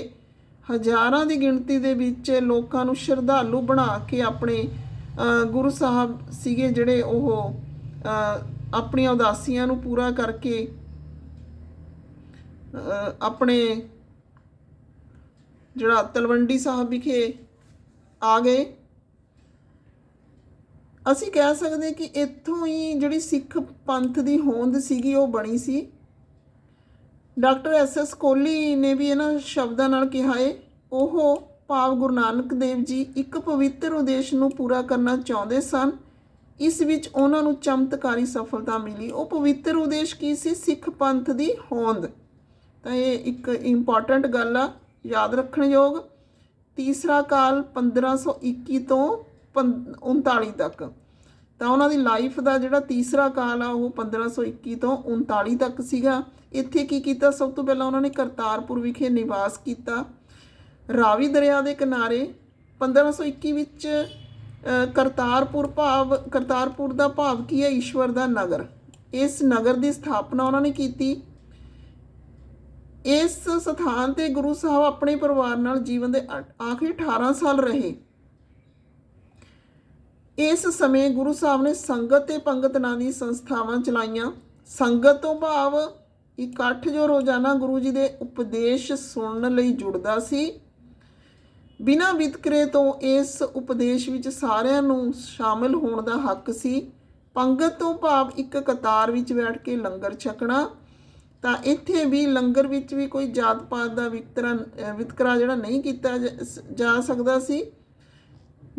ਹਜ਼ਾਰਾਂ ਦੀ ਗਿਣਤੀ ਦੇ ਵਿੱਚ ਲੋਕਾਂ ਨੂੰ ਸ਼ਰਧਾਲੂ ਬਣਾ ਕੇ ਆਪਣੇ ਗੁਰੂ ਸਾਹਿਬ ਸੀਗੇ ਜਿਹੜੇ ਉਹ ਆਪਣੀਆਂ ਉਦਾਸੀਆਂ ਨੂੰ ਪੂਰਾ ਕਰਕੇ ਆਪਣੇ ਜਿਹੜਾ ਤਲਵੰਡੀ ਸਾਹਿਬ ਵਿਖੇ ਆ ਗਏ। ਅਸੀਂ ਕਹਿ ਸਕਦੇ ਕਿ ਇੱਥੋਂ ਹੀ ਜਿਹੜੀ ਸਿੱਖ ਪੰਥ ਦੀ ਹੋਂਦ ਸੀਗੀ, ਉਹ ਬਣੀ ਸੀ। ਡਾਕਟਰ ਐਸ ਐਸ ਕੋਹਲੀ ਨੇ ਵੀ ਇਹਨਾਂ ਸ਼ਬਦਾਂ ਨਾਲ ਕਿਹਾ ਹੈ ਉਹ ਭਾਵ ਗੁਰੂ ਨਾਨਕ ਦੇਵ ਜੀ ਇੱਕ ਪਵਿੱਤਰ ਉਦੇਸ਼ ਨੂੰ ਪੂਰਾ ਕਰਨਾ ਚਾਹੁੰਦੇ ਸਨ। ਇਸ ਵਿੱਚ ਉਹਨਾਂ ਨੂੰ ਚਮਤਕਾਰੀ ਸਫਲਤਾ ਮਿਲੀ। ਉਹ ਪਵਿੱਤਰ ਉਦੇਸ਼ ਕੀ ਸੀ? ਸਿੱਖ ਪੰਥ ਦੀ ਹੋਂਦ। ਤਾਂ ਇਹ ਇੱਕ ਇੰਪੋਰਟੈਂਟ ਗੱਲ ਆ। ਯਾਦ ਰੱਖਣ ਯੋਗ, ਤੀਸਰਾ ਕਾਲ 1521 ਤੋਂ ਪੰ- 39 ਤੱਕ। ਤਾਂ ਉਹਨਾਂ ਦੀ ਲਾਈਫ ਦਾ ਜਿਹੜਾ ਤੀਸਰਾ ਕਾਲ ਆ, ਉਹ 1521 ਤੋਂ 39 ਤੱਕ ਸੀਗਾ। ਇੱਥੇ ਕੀ ਕੀਤਾ? ਸਭ ਤੋਂ ਪਹਿਲਾਂ ਉਹਨਾਂ ਨੇ ਕਰਤਾਰਪੁਰ ਵਿਖੇ ਨਿਵਾਸ ਕੀਤਾ। ਰਾਵੀ ਦਰਿਆ ਦੇ ਕਿਨਾਰੇ 1521 ਵਿੱਚ ਕਰਤਾਰਪੁਰ ਭਾਵ, ਕਰਤਾਰਪੁਰ ਦਾ ਭਾਵ ਕੀ ਹੈ? ਈਸ਼ਵਰ ਦਾ ਨਗਰ। ਇਸ ਨਗਰ ਦੀ ਸਥਾਪਨਾ ਉਹਨਾਂ ਨੇ ਕੀਤੀ। ਇਸ ਸਥਾਨ ਤੇ ਗੁਰੂ ਸਾਹਿਬ ਆਪਣੇ ਪਰਿਵਾਰ ਨਾਲ ਜੀਵਨ ਦੇ ਅ- ਆਖਰੀ 18 ਸਾਲ ਰਹੇ। ਇਸ ਸਮੇਂ ਗੁਰੂ ਸਾਹਿਬ ਨੇ ਸੰਗਤ ਤੇ ਪੰਗਤ ਨਾਂ ਦੀ ਸੰਸਥਾਵਾਂ ਚਲਾਈਆਂ। ਸੰਗਤ ਤੋਂ ਭਾਵ ਇਕੱਠ ਜੋ ਰੋਜ਼ਾਨਾ ਗੁਰੂ ਜੀ ਦੇ ਉਪਦੇਸ਼ ਸੁਣਨ ਲਈ ਜੁੜਦਾ ਸੀ, ਬਿਨਾਂ ਵਿਤਕਰੇ ਤੋਂ ਇਸ ਉਪਦੇਸ਼ ਵਿੱਚ ਸਾਰਿਆਂ ਨੂੰ ਸ਼ਾਮਲ ਹੋਣ ਦਾ ਹੱਕ ਸੀ। ਪੰਗਤ ਤੋਂ ਭਾਵ ਇੱਕ ਕਤਾਰ ਵਿੱਚ ਬੈਠ ਕੇ ਲੰਗਰ ਛਕਣਾ ਤਾਂ ਇੱਥੇ ਵੀ ਲੰਗਰ ਵਿੱਚ ਵੀ ਕੋਈ ਜਾਤ ਪਾਤ ਦਾ ਵਿਤਕਰਾ, ਅਹ ਵਿਤਕਰਾ ਜਿਹੜਾ ਨਹੀਂ ਕੀਤਾ ਜਾ- ਸਕਦਾ ਸੀ।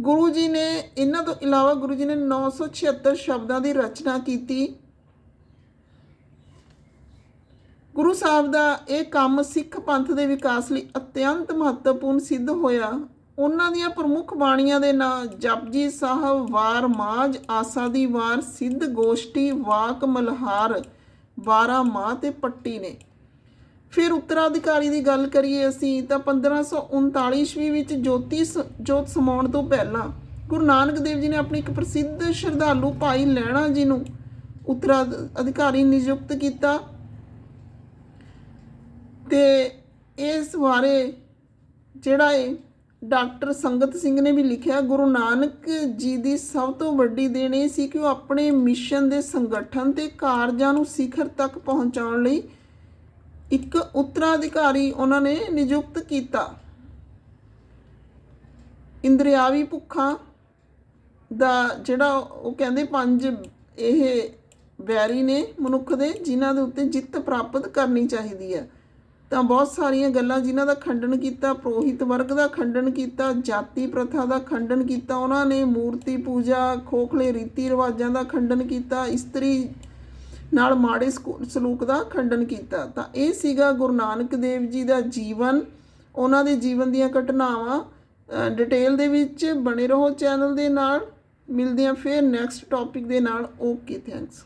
ਗੁਰੂ ਜੀ ਨੇ ਇਹਨਾਂ ਤੋਂ ਇਲਾਵਾ ਗੁਰੂ ਜੀ ਨੇ 976 ਸ਼ਬਦਾਂ ਦੀ ਰਚਨਾ ਕੀਤੀ। ਗੁਰੂ ਸਾਹਿਬ ਦਾ ਇਹ ਕੰਮ ਸਿੱਖ ਪੰਥ ਦੇ ਵਿਕਾਸ ਲਈ ਅਤਿਅੰਤ ਮਹੱਤਵਪੂਰਨ ਸਿੱਧ ਹੋਇਆ। ਉਹਨਾਂ ਦੀਆਂ ਪ੍ਰਮੁੱਖ ਬਾਣੀਆਂ ਦੇ ਨਾਂ ਜਪਜੀ ਸਾਹਿਬ, ਵਾਰ ਮਾਝ, ਆਸਾ ਦੀ ਵਾਰ, ਸਿੱਧ ਗੋਸ਼ਟੀ, ਵਾਕ ਮਲਹਾਰ 12 ਮਾਹ ਤੇ ਪੱਟੀ ਨੇ। ਫਿਰ ਉੱਤਰਾਧਿਕਾਰੀ ਦੀ ਗੱਲ ਕਰੀਏ ਅਸੀਂ ਤਾਂ 1539 ਈਸਵੀ ਵਿੱਚ ਜੋਤੀ ਸ- ਜੋਤ ਸਮਾਉਣ ਤੋਂ ਪਹਿਲਾਂ ਗੁਰੂ ਨਾਨਕ ਦੇਵ ਜੀ ਨੇ ਆਪਣੀ ਇੱਕ ਪ੍ਰਸਿੱਧ ਸ਼ਰਧਾਲੂ ਭਾਈ ਲਹਿਣਾ ਜੀ ਨੂੰ ਉੱਤਰਾਧਿਕਾਰੀ ਨਿਯੁਕਤ ਕੀਤਾ। ਤੇ ਇਸ ਬਾਰੇ ਜਿਹੜਾ ਹੈ ਡਾਕਟਰ ਸੰਗਤ ਸਿੰਘ ਨੇ ਵੀ ਲਿਖਿਆ, ਗੁਰੂ ਨਾਨਕ ਜੀ ਦੀ ਸਭ ਤੋਂ ਵੱਡੀ ਦੇਣ ਇਹ ਸੀ ਕਿ ਉਹ ਆਪਣੇ ਮਿਸ਼ਨ ਦੇ ਸੰਗਠਨ ਤੇ ਕਾਰਜਾਂ ਨੂੰ ਸਿਖਰ ਤੱਕ ਪਹੁੰਚਾਉਣ ਲਈ ਇੱਕ ਉੱਤਰਾਧਿਕਾਰੀ ਉਹਨਾਂ ਨੇ ਨਿਯੁਕਤ ਕੀਤਾ। ਇੰਦਰਿਆਵੀ ਭੁੱਖਾਂ ਦਾ ਜਿਹੜਾ ਉਹ ਕਹਿੰਦੇ ਪੰਜ ਇਹ ਵੈਰੀ ਨੇ ਮਨੁੱਖ ਦੇ, ਜਿਨ੍ਹਾਂ ਦੇ ਉੱਤੇ ਜਿੱਤ ਪ੍ਰਾਪਤ ਕਰਨੀ ਚਾਹੀਦੀ ਹੈ। ਤਾਂ ਬਹੁਤ ਸਾਰੀਆਂ ਗੱਲਾਂ ਜਿਨ੍ਹਾਂ ਦਾ ਖੰਡਨ ਕੀਤਾ, ਪ੍ਰੋਹਿਤ ਵਰਗ ਦਾ ਖੰਡਨ ਕੀਤਾ, ਜਾਤੀ ਪ੍ਰਥਾ ਦਾ ਖੰਡਨ ਕੀਤਾ, ਉਹਨਾਂ ਨੇ ਮੂਰਤੀ ਪੂਜਾ, ਖੋਖਲੇ ਰੀਤੀ ਰਿਵਾਜਾਂ ਦਾ ਖੰਡਨ ਕੀਤਾ, ਇਸਤਰੀ ਨਾਲ ਮਾੜੇ ਸਕੂ- ਸਲੂਕ ਦਾ ਖੰਡਨ ਕੀਤਾ। ਤਾਂ ਇਹ ਸੀਗਾ ਗੁਰੂ ਨਾਨਕ ਦੇਵ ਜੀ ਦਾ ਜੀਵਨ। ਉਹਨਾਂ ਦੇ ਜੀਵਨ ਦੀਆਂ ਘਟਨਾਵਾਂ ਡਿਟੇਲ ਦੇ ਵਿੱਚ ਬਣੇ ਰਹੋ ਚੈਨਲ ਦੇ ਨਾਲ। ਮਿਲਦੇ ਹਾਂ ਫਿਰ ਨੈਕਸਟ ਟੌਪਿਕ ਦੇ ਨਾਲ। Okay, thanks.